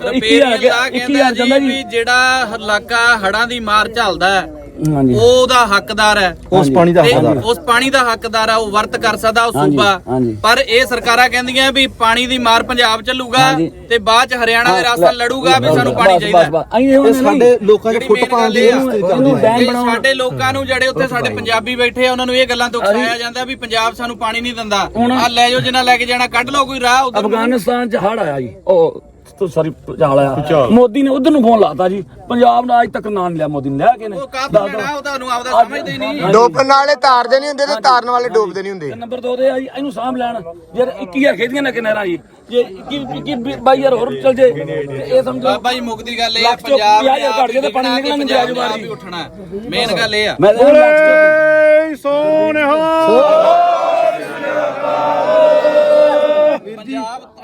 ਤੇ 21000 ਰੁਪਏ 21000 ਜਾਂਦਾ ਜੀ ਵੀ ਜਿਹੜਾ ਇਲਾਕਾ ਹੜਾਂ ਦੀ ਮਾਰ ਝੱਲਦਾ ਹੈ ਹਾਂਜੀ। ਉਹ ਉਹਦਾ ਹੱਕਦਾਰ ਹੈ। ਉਸ ਪਾਣੀ ਦਾ ਤੇ ਹੱਕਦਾਰ। ਉਸ ਪਾਣੀ ਦਾ ਹੱਕਦਾਰ ਆ ਉਹ ਵਰਤ ਕਰ ਸਕਦਾ ਉਹ ਹਾਂਜੀ, ਸੂਬਾ। ਹਾਂਜੀ। ਪਰ ਇਹ ਸਰਕਾਰਾਂ ਕਹਿੰਦੀਆਂ ਵੀ ਪਾਣੀ ਦੀ ਮਾਰ ਪੰਜਾਬ ਚੱਲੂਗਾ ਹਾਂਜੀ। ਤੇ ਬਾਅਦ ਚ ਹਰਿਆਣਾ ਦੇ ਰਾਸਤਾ ਲੜੂਗਾ ਵੀ ਸਾਨੂੰ ਪਾਣੀ ਬਸ, ਚਾਹੀਦਾ। ਬਸ, ਬਸ। ਅਸੀਂ ਇਹੋ ਸਾਡੇ। ਲੋਕਾਂ 'ਚ ਜਿਹੜੀ ਫੁੱਟ main ਪਾਉਣ ਦੀ ਗੱਲ ਇਹ ਆ, ਇਹਨੂੰ ਇਹਨੂੰ ਡੈਮ ਇਹ ਬਣਾਉਣ ਸਾਡੇ ਲੋਕਾਂ ਨੂੰ ਜਿਹੜੇ ਉੱਥੇ ਸਾਡੇ ਪੰਜਾਬੀ ਬੈਠੇ ਆ ਉਹਨਾਂ ਨੂੰ ਇਹ ਗੱਲਾਂ ਤੋਂ ਉਕਸਾਇਆ ਜਾਂਦਾ ਵੀ ਪੰਜਾਬ ਸਾਨੂੰ ਪਾਣੀ ਨਹੀਂ ਦਿੰਦਾ। ਆ ਲੈ ਜਾਓ ਜਿੰਨਾ ਲੈ ਕੇ ਜਾਣਾ ਕੱਢ ਲਓ ਕੋਈ ਰਾਹ ਉਧਰ ਅਫਗਾਨਿਸਤਾਨ ਚ ਹੜ ਆਇਆ ਜੀ। ਉਹ ਸੌਰੀ ਚਾਲ ਆਇਆ ਮੋਦੀ ਨੇ ਉਧਰ ਨੂੰ ਫੋਨ ਲਾਤਾ ਜੀ। ਪੰਜਾਬ ਦਾ ਅੱਜ ਤੱਕ ਨਾਂ ਨਹੀਂ ਲਿਆ ਮੋਦੀ ਨੇ। ਲਿਆ ਕਿ ਨੇ। ਉਹ ਕਾਹਤੋਂ ਲੈਣਾ ਉਹ ਤੁਹਾਨੂੰ ਆਪਦਾ ਸਮਝਦੇ ਹੀ ਨਹੀਂ। ਡੋਬਣ ਵਾਲੇ ਤਾਰਦੇ ਨਹੀਂ ਹੁੰਦੇ ਤੇ ਤਾਰਨ ਵਾਲੇ ਡੋਬਦੇ ਨਹੀਂ ਹੁੰਦੇ। ਨੰਬਰ 2 ਦੇ ਆ ਜੀ ਇਹਨੂੰ ਸਾਂਭ ਲੈਣ। ਯਾਰ 21000 ਖੇਦੀਆਂ ਨੇ ਕਿਨਾਰਾ ਜੀ ਜੇ 21 ਬਾਈ ਯਾਰ ਹੋਰ ਚੱਲ ਜੇ। ਤੇ ਇਹ ਸਮਝੋ। ਗੱਲ ਇਹ ਆ ਪੰਜਾਬ ਜੇ ਤੇ ਪਾਣੀ ਨਿਕਲਣਾ ਨਹੀਂ ਮੇਨ ਗੱਲ ਇਹ ਆ।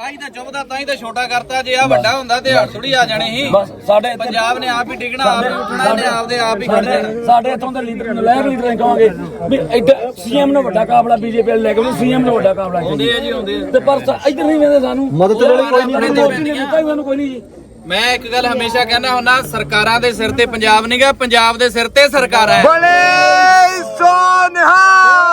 ਤਾਂ ਲੱਖ ਚੋਂ- ਪੰਜਾਬ ਆਈ ਤਾਂ ਚੁੱਭਦਾ ਤਾਂ ਹੀ ਤਾਂ ਛੋਟਾ ਕਰਤਾ ਜੇ ਆ ਵੱਡਾ ਹੁੰਦਾ ਤੇ ਹੜ ਥੋੜੀ ਆ ਜਾਣੇ ਸੀ। ਬਸ ਸਾਡੇ ਇੱਥੇ- ਪੰਜਾਬ ਨੇ ਆਪ ਹੀ ਡਿੱਗਣਾ ਆਪ ਹੀ ਉੱਠਣਾ ਇਹਨੇ ਆਪ ਦੇ ਆਪ ਹੀ ਖੜ ਜਾਣਾ ਸਾਡੇ ਸਾਡੇ ਇੱਥੋਂ ਦੇ ਲੀਡਰ ਨਲਾਇਕ ਲੀਡਰ ਨੇ ਕਹਾਂਗੇ ਵੀ ਇੱਧਰ ਸੀਐਮ ਨੂੰ ਵੱਡਾ ਕਾਬਲਾ ਬੀਜੇਪੀ ਲੈ ਕੇ ਸੀਐਮ ਨੂੰ ਵੱਡਾ ਕਾਬਲਾ ਆਉਂਦੇ ਆ ਜੀ ਆਉਂਦੇ ਆ। ਤੇ ਪਰ ਸਾ- ਇੱਧਰ ਨਹੀਂ ਵੇਂਦੇ ਸਾਨੂੰ। ਮਦਦ ਵਾਲੀ ਕੋਈ ਨਹੀਂ ਆਪਣੇ ਮੋਦੀ ਨੇ ਦਿੱਤਾ ਹੀ ਸਾਨੂੰ ਕੋਈ ਨਹੀਂ ਜੀ। ਮੈਂ ਇੱਕ ਗੱਲ ਹਮੇਸ਼ਾ ਕਹਿੰਦਾ ਹੁੰਦਾ ਸਰਕਾਰਾਂ ਦੇ ਸਿਰ ਤੇ ਪੰਜਾਬ ਨਹੀਂਗਾ ਪੰਜਾਬ ਦੇ ਸਿਰ ਤੇ ਸਰਕਾਰਾਂ ਹੈ। ਬੋਲੇ ਸੋਨਹਾਲ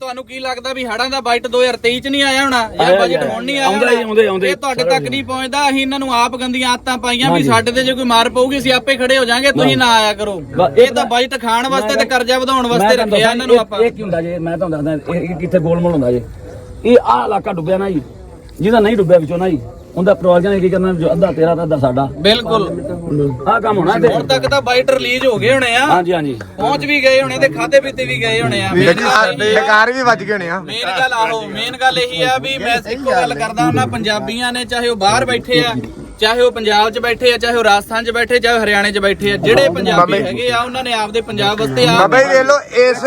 ਤੁਹਾਨੂੰ ਕੀ ਲੱਗਦਾ ਵੀ ਹੜਾਂ ਦਾ ਬਜਟ 2023 ਚ ਨਹੀਂ ਆਇਆ ਹੋਣਾ? ਜਾਂ ਬਜਟ ਹੁਣ ਨਹੀਂ ਆਇਆ ਆਉਂਦਾ ਹੀ? ਆਉਂਦੇ, ਆਉਂਦੇ। ਇਹ ਤੁਹਾਡੇ ਤੱਕ ਨਹੀਂ ਪਹੁੰਚਦਾ। ਅਸੀਂ ਇਹਨਾਂ ਨੂੰ ਆਪ ਗੰਦੀਆਂ ਆਦਤਾਂ ਪਾਈਆਂ ਵੀ ਸਾਡੇ ਤੇ ਜੇ ਕੋਈ ਮਾਰ ਪਊਗੀ ਅਸੀਂ ਆਪੇ ਖੜੇ ਹੋ ਜਾਾਂਗੇ ਤੁਸੀਂ ਨਾ। ਆਇਆ ਕਰੋ। ਇਹ ਤਾਂ ਬਜਟ ਖਾਣ ਵਾਸਤੇ ਤੇ ਕਰਜ਼ਾ ਵਧਾਉਣ ਵਾਸਤੇ ਰੱਖਿਆ ਇਹਨਾਂ ਨੂੰ ਆਪਾਂ। ਇਹ ਕੀ ਹੁੰਦਾ ਜੇ? ਮੈਂ ਤੁਹਾਨੂੰ ਦੱਸਦਾ ਇਹ ਇਹ ਕਿੱਥੇ ਗੋਲਮੋਲ ਹੁੰਦਾ ਜੇ? ਇਹ ਆ ਇਲਾਕਾ ਡੁੱਬਿਆ ਨਾ ਜੀ। ਜਿਹਦਾ ਨਹੀਂ ਡੁੱਬਿਆ ਵਿੱਚੋਂ ਨਾ ਜੀ। ਉਹਦਾ ਪ੍ਰੋਜੈਕਟ ਨੇ ਕੀ ਕਰਨਾ ਜੋ ਅੱਧਾ ਤੇਰਾ ਤਾਂ ਅੱਧਾ ਸਾਡਾ। ਬਿਲਕੁਲ। ਆਹ ਕੰਮ ਹੋਣਾ ਤੇ ਹੁਣ ਤੱਕ ਤਾਂ ਬਜਟ ਰਿਲੀਜ਼ ਹੋ ਗਏ ਹੋਣੇ ਆ। ਹਾਂਜੀ ਹਾਂਜੀ। ਪਹੁੰਚ ਵੀ ਗਏ ਹੋਣੇ ਤੇ ਖਾਦੇ ਪੀਤੇ ਵੀ ਗਏ ਹੋਣੇ ਆ। ਡਕਾਰ ਵੀ ਵੱਜ ਗਏ ਹੋਣੇ ਆ। ਮੇਨ ਗੱਲ ਆਹੋ ਮੇਨ ਗੱਲ ਇਹੀ ਆ ਵੀ ਮੈਂ ਇੱਕੋ ਗੱਲ ਕਰਦਾ ਉਹਨਾਂ ਪੰਜਾਬੀਆਂ ਨੇ ਚਾਹੇ ਉਹ ਬਾਹਰ ਬੈਠੇ ਆ ਚਾਹੇ ਉਹ ਪੰਜਾਬ 'ਚ ਬੈਠੇ ਆ ਚਾਹੇ ਉਹ ਰਾਜਸਥਾਨ 'ਚ ਬੈਠੇ ਚਾਹੇ ਹਰਿਆਣੇ 'ਚ ਬੈਠੇ ਆ ਜਿਹੜੇ ਪੰਜਾਬੀ ਹੈਗੇ ਆ ਉਹਨਾਂ ਨੇ ਆਪਦੇ ਪੰਜਾਬ ਵਾਸਤੇ ਆਪ ਬਾਬਾ ਜੀ ਵੇਖ ਲਓ ਇਸ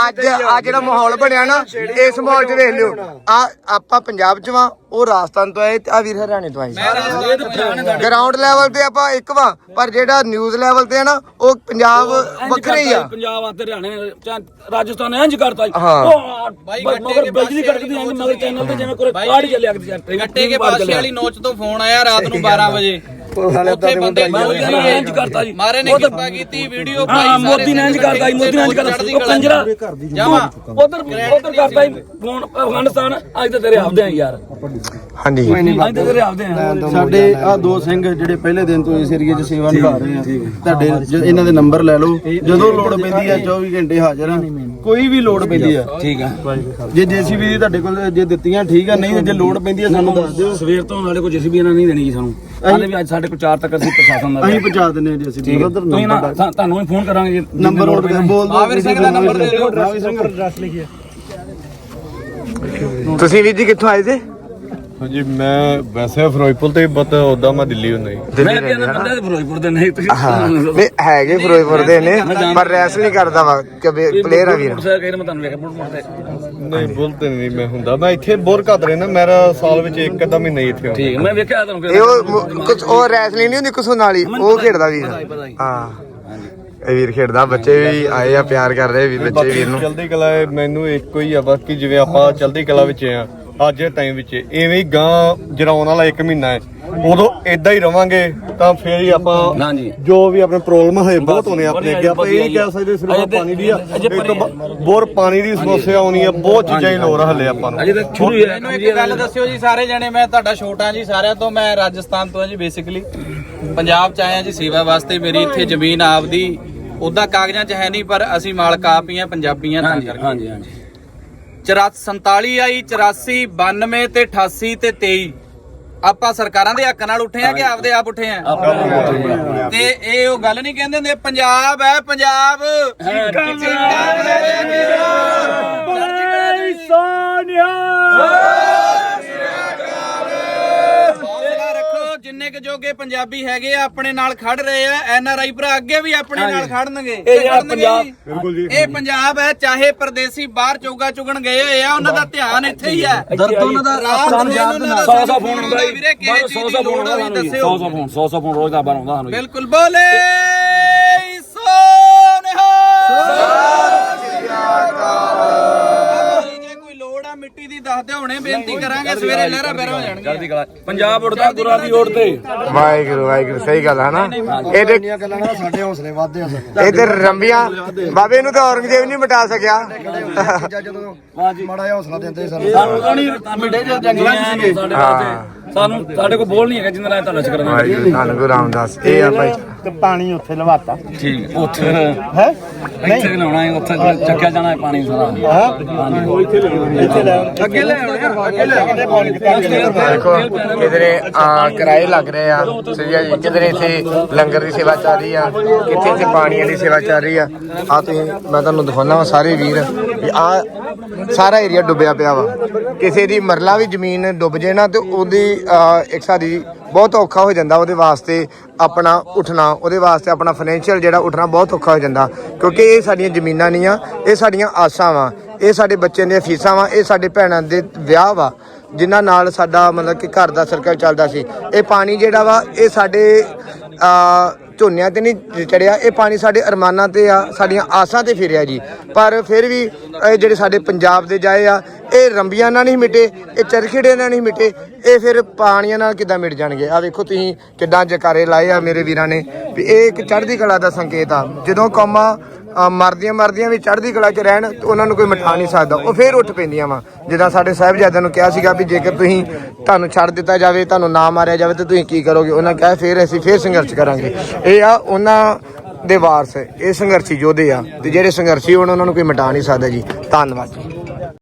ਅੱਜ ਆ। ਜਿਹੜਾ ਮਾਹੌਲ ਬਣਿਆ ਨਾ ਇਸ ਮਾਹੌਲ 'ਚ ਵੇਖ ਲਿਓ। ਆ ਆਪਾਂ ਪੰਜਾਬ 'ਚ ਵਾਂ ਉਹ ਰਾਜਸਥਾਨ ਤੋਂ ਆਏ ਤੇ ਆ ਵੀਰ ਹਰਿਆਣੇ ਤੋਂ ਆਏ। ਮੈਂ ਰਾਜਸਥਾਨ ਗਰਾਊਂਡ ਲੈਵਲ ਤੇ ਆਪਾਂ ਇੱਕ ਵਾਂ ਪਰ ਜਿਹੜਾ ਨਿਊਜ਼ ਲੈਵਲ ਤੇ ਆ ਨਾ ਉਹ ਪੰਜਾਬ ਵੱਖਰੇ ਹੀ ਆ। ਪੰਜਾਬ ਆ ਤੇ ਹਰਿਆਣੇ ਰਾਜਸਥਾਨ ਇੰਜ ਕਰਤਾ ਹਾਂ। ਉਹ ਬਾਈ ਬ- ਗੱਟੇ ਮਗਰ ਕੇ ਬਿਜਲੀ ਕੜਕਦੀ ਆਂ ਮਗਰ ਚੈਨਲ ਤੇ ਜਿਵੇਂ ਕੋਈ ਕਾੜ ਚੱਲਿਆ ਕਿ ਗੱਟੇ ਕੇ ਪਾਸੇ ਵਾਲੀ ਨੋਚ ਤੋਂ ਫੋਨ ਆਇਆ ਰਾਤ ਨੂੰ 12 ਵਜੇ। ਉੱਥੇ ਬੰਦੇ ਮੈਂ ਮੌਜੂਦ ਕਹਿੰਦਾ ਸੀਗੇ। ਇੰਜ ਕਰਤਾ ਜੀ। ਮਾਰੇ ਨੇ ਕਿਰਪਾ ਕੀਤੀ ਵੀਡੀਓ ਪਾਈ ਹਾਂ ਮੋਦੀ ਨੇ ਇੰਜ ਕਰਤਾ ਜੀ ਮੋਦੀ ਨੇ ਇੰਜ ਕਰਤਾ ਉਹ ਕੰਜਰਾ ਜਾਵਾ। ਉਧਰ ਉਧਰ ਕਰਤਾ ਜੀ ਫੋਨ ਅਫਗਾਨਿਸਤਾਨ ਅੱਜ ਤਾਂ ਤੇਰੇ ਆਪਦੇ ਆ ਯਾਰ। ਹਾਂਜੀ। ਅੱਜ ਤਾਂ ਤੇਰੇ ਆਪਦੇ ਆ। ਸਾਡੇ ਆ ਦੋ ਸਿੰਘ ਜਿਹੜੇ ਪਹਿਲੇ ਦਿਨ ਤੋਂ ਇਸ ਏਰੀਏ 'ਚ ਸੇਵਾ ਨਿਭਾ ਰਹੇ ਆ। ਤੁਹਾਡੇ ਜ- ਇਹਨਾਂ ਦੇ ਨੰਬਰ ਲੈ ਲਓ। ਜਦੋਂ ਲੋੜ ਪੈਂਦੀ ਆ 24 ਘੰਟੇ ਹਾਜ਼ਰ ਆ। ਕੋਈ ਵੀ ਲੋੜ ਪੈਂਦੀ ਆ। ਠੀਕ ਆ ਜੇ ਜੀਸੀਬੀ ਦੀ ਤੁਹਾਡੇ ਕੋਲ ਜੇ ਦਿੱਤੀਆਂ ਠੀਕ ਆ ਨਹੀਂ ਜੇ ਲੋੜ ਪੈਂਦੀ ਆ ਸਾਨੂੰ ਦੱਸ ਦਿਓ। ਸਵੇਰ ਤੋਂ ਨਾਲੇ ਕੋਈ ਜੀਸੀਬੀ ਇਹਨਾਂ ਨਹੀਂ ਦੇਣੀ ਜੀ ਸਾਨੂੰ। ਹਾਲੇ ਵੀ ਅੱਜ ਸਾਡੇ ਕੋਲ 4 ਤੱਕ ਅਸੀਂ ਪ੍ਰਸ਼ਾਸਨ ਦਾ ਅਸੀਂ ਪਹੁੰਚਾ ਆ ਜੀ ਅਸੀਂ ਠੀਕ ਹੈ। ਤੁਸੀਂ ਨਾ ਤੁਹਾਨੂੰ ਵੀ ਫੋਨ ਕਰਾਂਗੇ ਜੀ ਨੰਬਰ ਨੋਟ ਕਰ ਬੋਲ ਦਿਓ ਆਵਿਰ ਸਿੰਘ ਦਾ ਨੰਬਰ ਦੇ ਦਿਓ ਤੁਸੀਂ ਵੀਰ ਜੀ ਕਿੱਥੋਂ ਆਏ ਸੀ? ਹਾਂਜੀ ਮੈਂ ਵੈਸੇ ਫਿਰੋਜ਼ਪੁਰ ਤੇ ਬਤ ਉਦਾਂ ਮੈਂ ਦਿੱਲੀ ਹੁੰਦਾ ਜੀ। ਮੈਂ ਕਹਿੰਦਾ ਬੰਦੇ ਦੇ ਫਿਰੋਜ਼ਪੁਰ ਦੇ ਨਹੀਂ ਤੁਸੀਂ ਨਹੀਂ ਹੈਗੇ ਫਿਰੋਜ਼ਪੁਰ ਦੇ ਨੇ ਪਰ ਰੈਸ ਨਹੀਂ ਕਰਦਾ ਵਾ ਕਿ ਪਲੇਅਰ ਆ ਵੀਰ। ਮੋਟਰਸਾਈਕਲ ਕਹਿੰਦਾ ਮੈਂ ਤੁਹਾਨੂੰ ਨਹੀਂ ਬੁਲਟ ਨਹੀਂ ਮੈਂ ਹੁੰਦਾ। ਮੈਂ ਇੱਥੇ ਬੋਰ ਘੱਟ ਰਹਿਣਾ ਮੇਰਾ ਸਾਲ ਵਿੱਚ ਇੱਕ ਅੱਧਾ ਮਹੀਨਾ ਹੀ ਇੱਥੇ ਠੀਕ ਹੈ ਮੈਂ ਵੇਖਿਆ ਤੁਹਾਨੂੰ ਇਹ ਉਹ ਕੁਝ ਉਹ ਰੈਸਲਿੰਗ ਨਹੀਂ ਹੁੰਦੀ ਕੁਸੂ ਨਾਲ ਹੀ ਉਹ ਖੇਡਦਾ ਵੀਰ। ਹਾਂ। ਇਹ ਵੀਰ ਖੇਡਦਾ ਬੱਚੇ ਵੀ ਆਏ ਆ ਪਿਆਰ ਕਰ ਰਹੇ ਵੀ ਬੱਚੇ ਵੀਰ ਨੂੰ। ਚਲਦੀ ਕਲਾ ਇਹ ਮੈਨੂੰ ਇੱਕੋ ਹੀ ਆ ਬਾਕੀ ਜਿਵੇਂ ਆਪਾਂ ਚਲਦੀ ਕਲਾ ਵਿੱਚ ਆ ਅੱਜ ਦੇ ਟਾਈਮ ਵਿੱਚ ਐਵੇਂ ਹੀ ਗਾਂ ਜਰਾਉਣ ਵਾਲਾ ਇੱਕ ਮਹੀਨਾ ਹੈ। ਉਦੋਂ ਇਦਾਂ ਹੀ ਰਵਾਂਗੇ ਤਾਂ ਫੇਰ ਹੀ ਆਪਾਂ ਹਾਂਜੀ ਜੋ। ਵੀ ਆਪਣੇ ਪ੍ਰੋਬਲਮ ਹੋਏ ਬਹੁਤ ਹੋਣੇ ਆਪਣੇ ਅੱਗੇ। ਆਪਾਂ ਇਹ ਨਹੀਂ ਕਹਿ ਸਕਦੇ ਸਿਰਫ ਪਾਣੀ ਦੀ ਆ। ਇੱਕ ਤੋਂ ਬ- ਬੋਰ ਪਾਣੀ ਦੀ ਸਮੱਸਿਆ ਆਉਣੀ ਆ ਬਹੁਤ ਚੀਜ਼ਾਂ ਹੀ ਲੋੜ ਹੱਲੇ ਆਪਾਂ ਨੂੰ। ਅਜੇ ਤਾਂ ਸ਼ੁਰੂ ਹੀ ਹੈ ਮੈਨੂੰ ਇੱਕ ਗੱਲ ਦੱਸਿਓ ਜੀ ਸਾਰੇ ਜਣੇ ਮੈਂ ਤੁਹਾਡਾ ਛੋਟਾ ਜੀ ਸਾਰਿਆਂ ਤੋਂ ਮੈਂ ਰਾਜਸਥਾਨ ਤੋਂ ਹਾਂ ਜੀ ਬੇਸਿਕਲੀ ਪੰਜਾਬ ਚ ਆਇਆ ਜੀ ਸੇਵਾ ਵਾਸਤੇ ਮੇਰੀ ਇੱਥੇ ਜ਼ਮੀਨ ਆਪਦੀ। ਉਹਦਾ ਕਾਗਜ਼ਾਂ ਚ ਹੈ ਨਹੀਂ ਪਰ ਅਸੀਂ ਮਾਲਕ ਆਪ ਹੀ ਆ ਪੰਜਾਬੀਆਂ ਤਾਂ ਹਾਂਜੀ ਕਰਕੇ। ਹਾਂਜੀ ਹਾਂਜੀ। 47 ਆਈ 84 92 ਤੇ 88 ਤੇ 23 ਆਪਾਂ ਸਰਕਾਰਾਂ ਦੇ ਹੱਕ ਨਾਲ ਉੱਠੇ ਆ ਕਿ ਆਪਦੇ ਆਪ ਉੱਠੇ ਆ ਤੇ ਇਹ ਉਹ ਗੱਲ ਨਹੀਂ ਕਹਿੰਦੇ ਹੁੰਦੇ ਪੰਜਾਬ ਹੈ ਪੰਜਾਬ ਜਿੰਨੇ ਕੁ ਜੋਗੇ ਪੰਜਾਬੀ ਹੈਗੇ ਆ ਆਪਣੇ ਨਾਲ ਖੜ ਰਹੇ ਆ ਐਨ ਆਰ ਆਈ ਭਰਾ ਅੱਗੇ ਵੀ ਆਪਣੇ ਨਾਲ ਖੜਨਗੇ। ਇਹ ਯਾਰ ਖੜਨਗੇ ਪੰਜਾਬ- ਜੀ। ਇਹ ਪੰਜਾਬ ਹੈ ਚਾਹੇ ਪਰਦੇਸੀ ਬਾਹਰ ਚੌਗਾ ਚੁਗਣ ਗਏ ਹੋਏ ਆ ਉਹਨਾਂ ਦਾ ਧਿਆਨ ਇੱਥੇ ਹੀ ਹੈ। ਦਰਦ ਉਹਨਾਂ ਦਾ ਰਾਤ ਨੂੰ ਇਹਨਾਂ ਦਾ 100 100 ਫੋਨ ਆਉਂਦਾ ਜੀ। ਵੀਰੇ ਕਿਸੇ 100 ਚੀਜ਼ 100 ਦੀ ਫੋਨ ਲੋੜ ਹੋਈ ਸਾਨੂੰ ਜੀ। ਦੱਸਿਓ। 100 100 ਫੋਨ 100 100 ਫੋਨ ਰੋਜ਼ ਦਾ ਬਾਰ ਆਉਂਦਾ ਸਾਨੂੰ ਜੀ। ਬਿਲਕੁਲ ਬੋਲੇ ਸੋਨਿਹਾ ਬੇਨਤੀ ਕਰਾਂਗੇ ਸਵੇਰੇ ਲਹਿਰਾ ਬਹਿਰਾ ਹੋ ਜਾਣਗੇ ਕਲਾ ਪੰਜਾਬ ਉੱਡਦਾ ਗੁਰਾਂ ਦੀ ਓਟ ਤੇ। ਵਾਹਿਗੁਰੂ ਵਾਹਿਗੁਰੂ ਸਹੀ ਗੱਲ ਹੈ ਨਾ ਇਹਦੇ ਇੰਨੀਆਂ ਗੱਲਾਂ ਨਾਲ ਸਾਡੇ ਹੌਸਲੇ ਵੱਧਦੇ ਆ ਇਹਦੇ ਰੰਬੀਆਂ ਬਾਬੇ ਨੂੰ ਤਾਂ ਔਰੰਗਜ਼ੇਬ ਨਹੀਂ ਮਿਟਾ ਸਕਿਆ। ਜਦੋਂ ਮਾੜਾ ਜਿਹਾ ਹੌਸਲਾ ਦਿੰਦੇ ਸਾਨੂੰ। ਸਾਨੂੰ ਤਾਂ ਨਹੀਂ ਮਿੱਡੇ ਚ ਜੰਗਲਾਂ ਚ ਸੀਗੇ। ਸਾਡੇ ਵਾਸਤੇ ਸਾਨੂੰ ਸਾਡੇ ਕੋਲ ਬੋਲ ਨਹੀਂ ਹੈਗਾ ਜਿੰਨਾ ਨਾਲ ਤੁਹਾਡਾ ਸ਼ੁਕਰ ਵਾਹਿਗੁਰੂ ਧੰਨ ਗੁਰੂ ਰਾਮਦਾਸ ਇਹ ਆ ਭਾਈ। ਤੇ ਪਾਣੀ ਉੱਥੇ ਲਵਾਤਾ। ਠੀਕ ਉੱਥੇ ਹੈ? ਇੱਥੇ ਲਾਉਣਾ ਹੈ ਉੱਥੇ ਚੱਕਿਆ ਜਾਣਾ ਹੈ ਪਾਣੀ ਸਾਰਾ। ਇੱਥੇ ਲੈ ਅੱਗੇ ਲੈ ਆਉਣੇ। ਅੱਗੇ ਲੈ ਦੇਖੋ ਕਿਧਰੇ ਆ ਕਿਰਾਏ ਲੱਗ ਰਹੇ ਆ। ਸਹੀ ਆ ਜੀ ਕਿਧਰੇ ਇੱਥੇ ਲੰਗਰ ਦੀ ਸੇਵਾ ਚੱਲ ਰਹੀ ਆ? ਕਿੱਥੇ ਇੱਥੇ ਪਾਣੀ ਦੀ ਸੇਵਾ ਚੱਲ ਰਹੀ ਆ? ਆ ਤੁਸੀਂ ਮੈਂ ਤੁਹਾਨੂੰ ਦਿਖਾਉਣਾ ਵਾ ਸਾਰੇ ਵੀਰ ਆ ਸਾਰਾ ਏਰੀਆ ਡੁੱਬਿਆ ਪਿਆ ਵਾ। ਕਿਸੇ ਦੀ ਮਰਲਾ ਵੀ ਜ਼ਮੀਨ ਡੁੱਬ ਜੇ ਨਾ ਤੇ ਉਹਦੀ ਇੱਕ ਸਾਡੀ ਬਹੁਤ ਔਖਾ ਹੋ ਜਾਂਦਾ ਉਹਦੇ ਵਾਸਤੇ ਆਪਣਾ ਉੱਠਣਾ, ਉਹਦੇ ਵਾਸਤੇ ਆਪਣਾ ਫਾਈਨੈਂਸ਼ੀਅਲ ਜਿਹੜਾ ਉੱਠਣਾ ਬਹੁਤ ਔਖਾ ਹੋ ਜਾਂਦਾ, ਕਿਉਂਕਿ ਇਹ ਸਾਡੀਆਂ ਜ਼ਮੀਨਾਂ ਨਹੀਂ ਆ, ਇਹ ਸਾਡੀਆਂ ਆਸਾਂ ਵਾ, ਇਹ ਸਾਡੇ ਬੱਚਿਆਂ ਦੀਆਂ ਫੀਸਾਂ ਵਾ, ਇਹ ਸਾਡੇ ਭੈਣਾਂ ਦੇ ਵਿਆਹ ਵਾ, ਜਿਨ੍ਹਾਂ ਨਾਲ ਸਾਡਾ ਮਤਲਬ ਕਿ ਘਰ ਦਾ ਸਰਕਲ ਚੱਲਦਾ ਸੀ। ਇਹ ਪਾਣੀ ਜਿਹੜਾ ਵਾ, ਇਹ ਸਾਡੇ ਆ ਝੋਨਿਆਂ ਤੇ ਨਹੀਂ ਚੜਿਆ, ਇਹ ਪਾਣੀ ਸਾਡੇ ਅਰਮਾਨਾਂ ਤੇ ਆ, ਸਾਡੀਆਂ ਆਸਾਂ ਤੇ ਫਿਰਿਆ ਜੀ। ਪਰ ਫਿਰ ਵੀ ਇਹ ਜਿਹੜੇ ਸਾਡੇ ਪੰਜਾਬ ਦੇ ਜਾਏ ਆ, ਇਹ ਰੰਬੀਆਂ ਨਾਲ ਨਹੀਂ ਮਿਟੇ, ਇਹ ਚਰਖੜੇ ਨਾਲ ਨਹੀਂ ਮਿਟੇ, ਇਹ ਫਿਰ ਪਾਣੀਆਂ ਨਾਲ ਕਿੱਦਾਂ ਮਿਟ ਜਾਣਗੇ? ਆ ਵੇਖੋ ਤੁਸੀਂ ਕਿੱਦਾਂ ਜਕਾਰੇ ਲਾਏ ਆ ਮੇਰੇ ਵੀਰਾਂ ਨੇ। ਵੀ ਇਹ ਇੱਕ ਚੜ੍ਹਦੀ ਕਲਾ ਦਾ ਸੰਕੇਤ ਆ। ਜਦੋਂ ਕੌਮਾਂ ਮਰਦੀਆਂ ਮਰਦੀਆਂ ਵੀ ਚੜ੍ਹਦੀ ਕਲਾ 'ਚ ਰਹਿਣ ਤੇ ਉਹਨਾਂ ਨੂੰ ਕੋਈ ਮਿਟਾ ਨਹੀਂ ਸਕਦਾ। ਉਹ ਫੇਰ ਉੱਠ ਪੈਂਦੀਆਂ ਵਾ। ਜਿੱਦਾਂ ਸਾਡੇ ਸਾਹਿਬਜ਼ਾਦਿਆਂ ਨੂੰ ਕਿਹਾ ਸੀਗਾ ਵੀ ਜੇਕਰ ਤੁਸੀਂ ਤੁਹਾਨੂੰ ਛੱਡ ਦਿੱਤਾ ਜਾਵੇ, ਤੁਹਾਨੂੰ ਨਾ ਮਾਰਿਆ ਜਾਵੇ ਤੇ ਤੁਸੀਂ ਕੀ ਕਰੋਗੇ? ਉਹਨਾਂ ਕਿਹਾ, ਫੇਰ ਅਸੀਂ ਫੇਰ ਸੰਘਰਸ਼ ਕਰਾਂਗੇ। ਇਹ ਆ ਉਹਨਾਂ ਦੇ ਵਾਰਸ, ਇਹ ਸੰਘਰਸ਼ੀ ਯੋਧੇ ਆ ਤੇ ਜਿਹੜੇ ਸੰਘਰਸ਼ੀ ਹੋਣ, ਉਹਨਾਂ ਨੂੰ ਕੋਈ ਮਿਟਾ ਨਹੀਂ ਸਕਦਾ ਜੀ। ਧੰਨਵਾਦ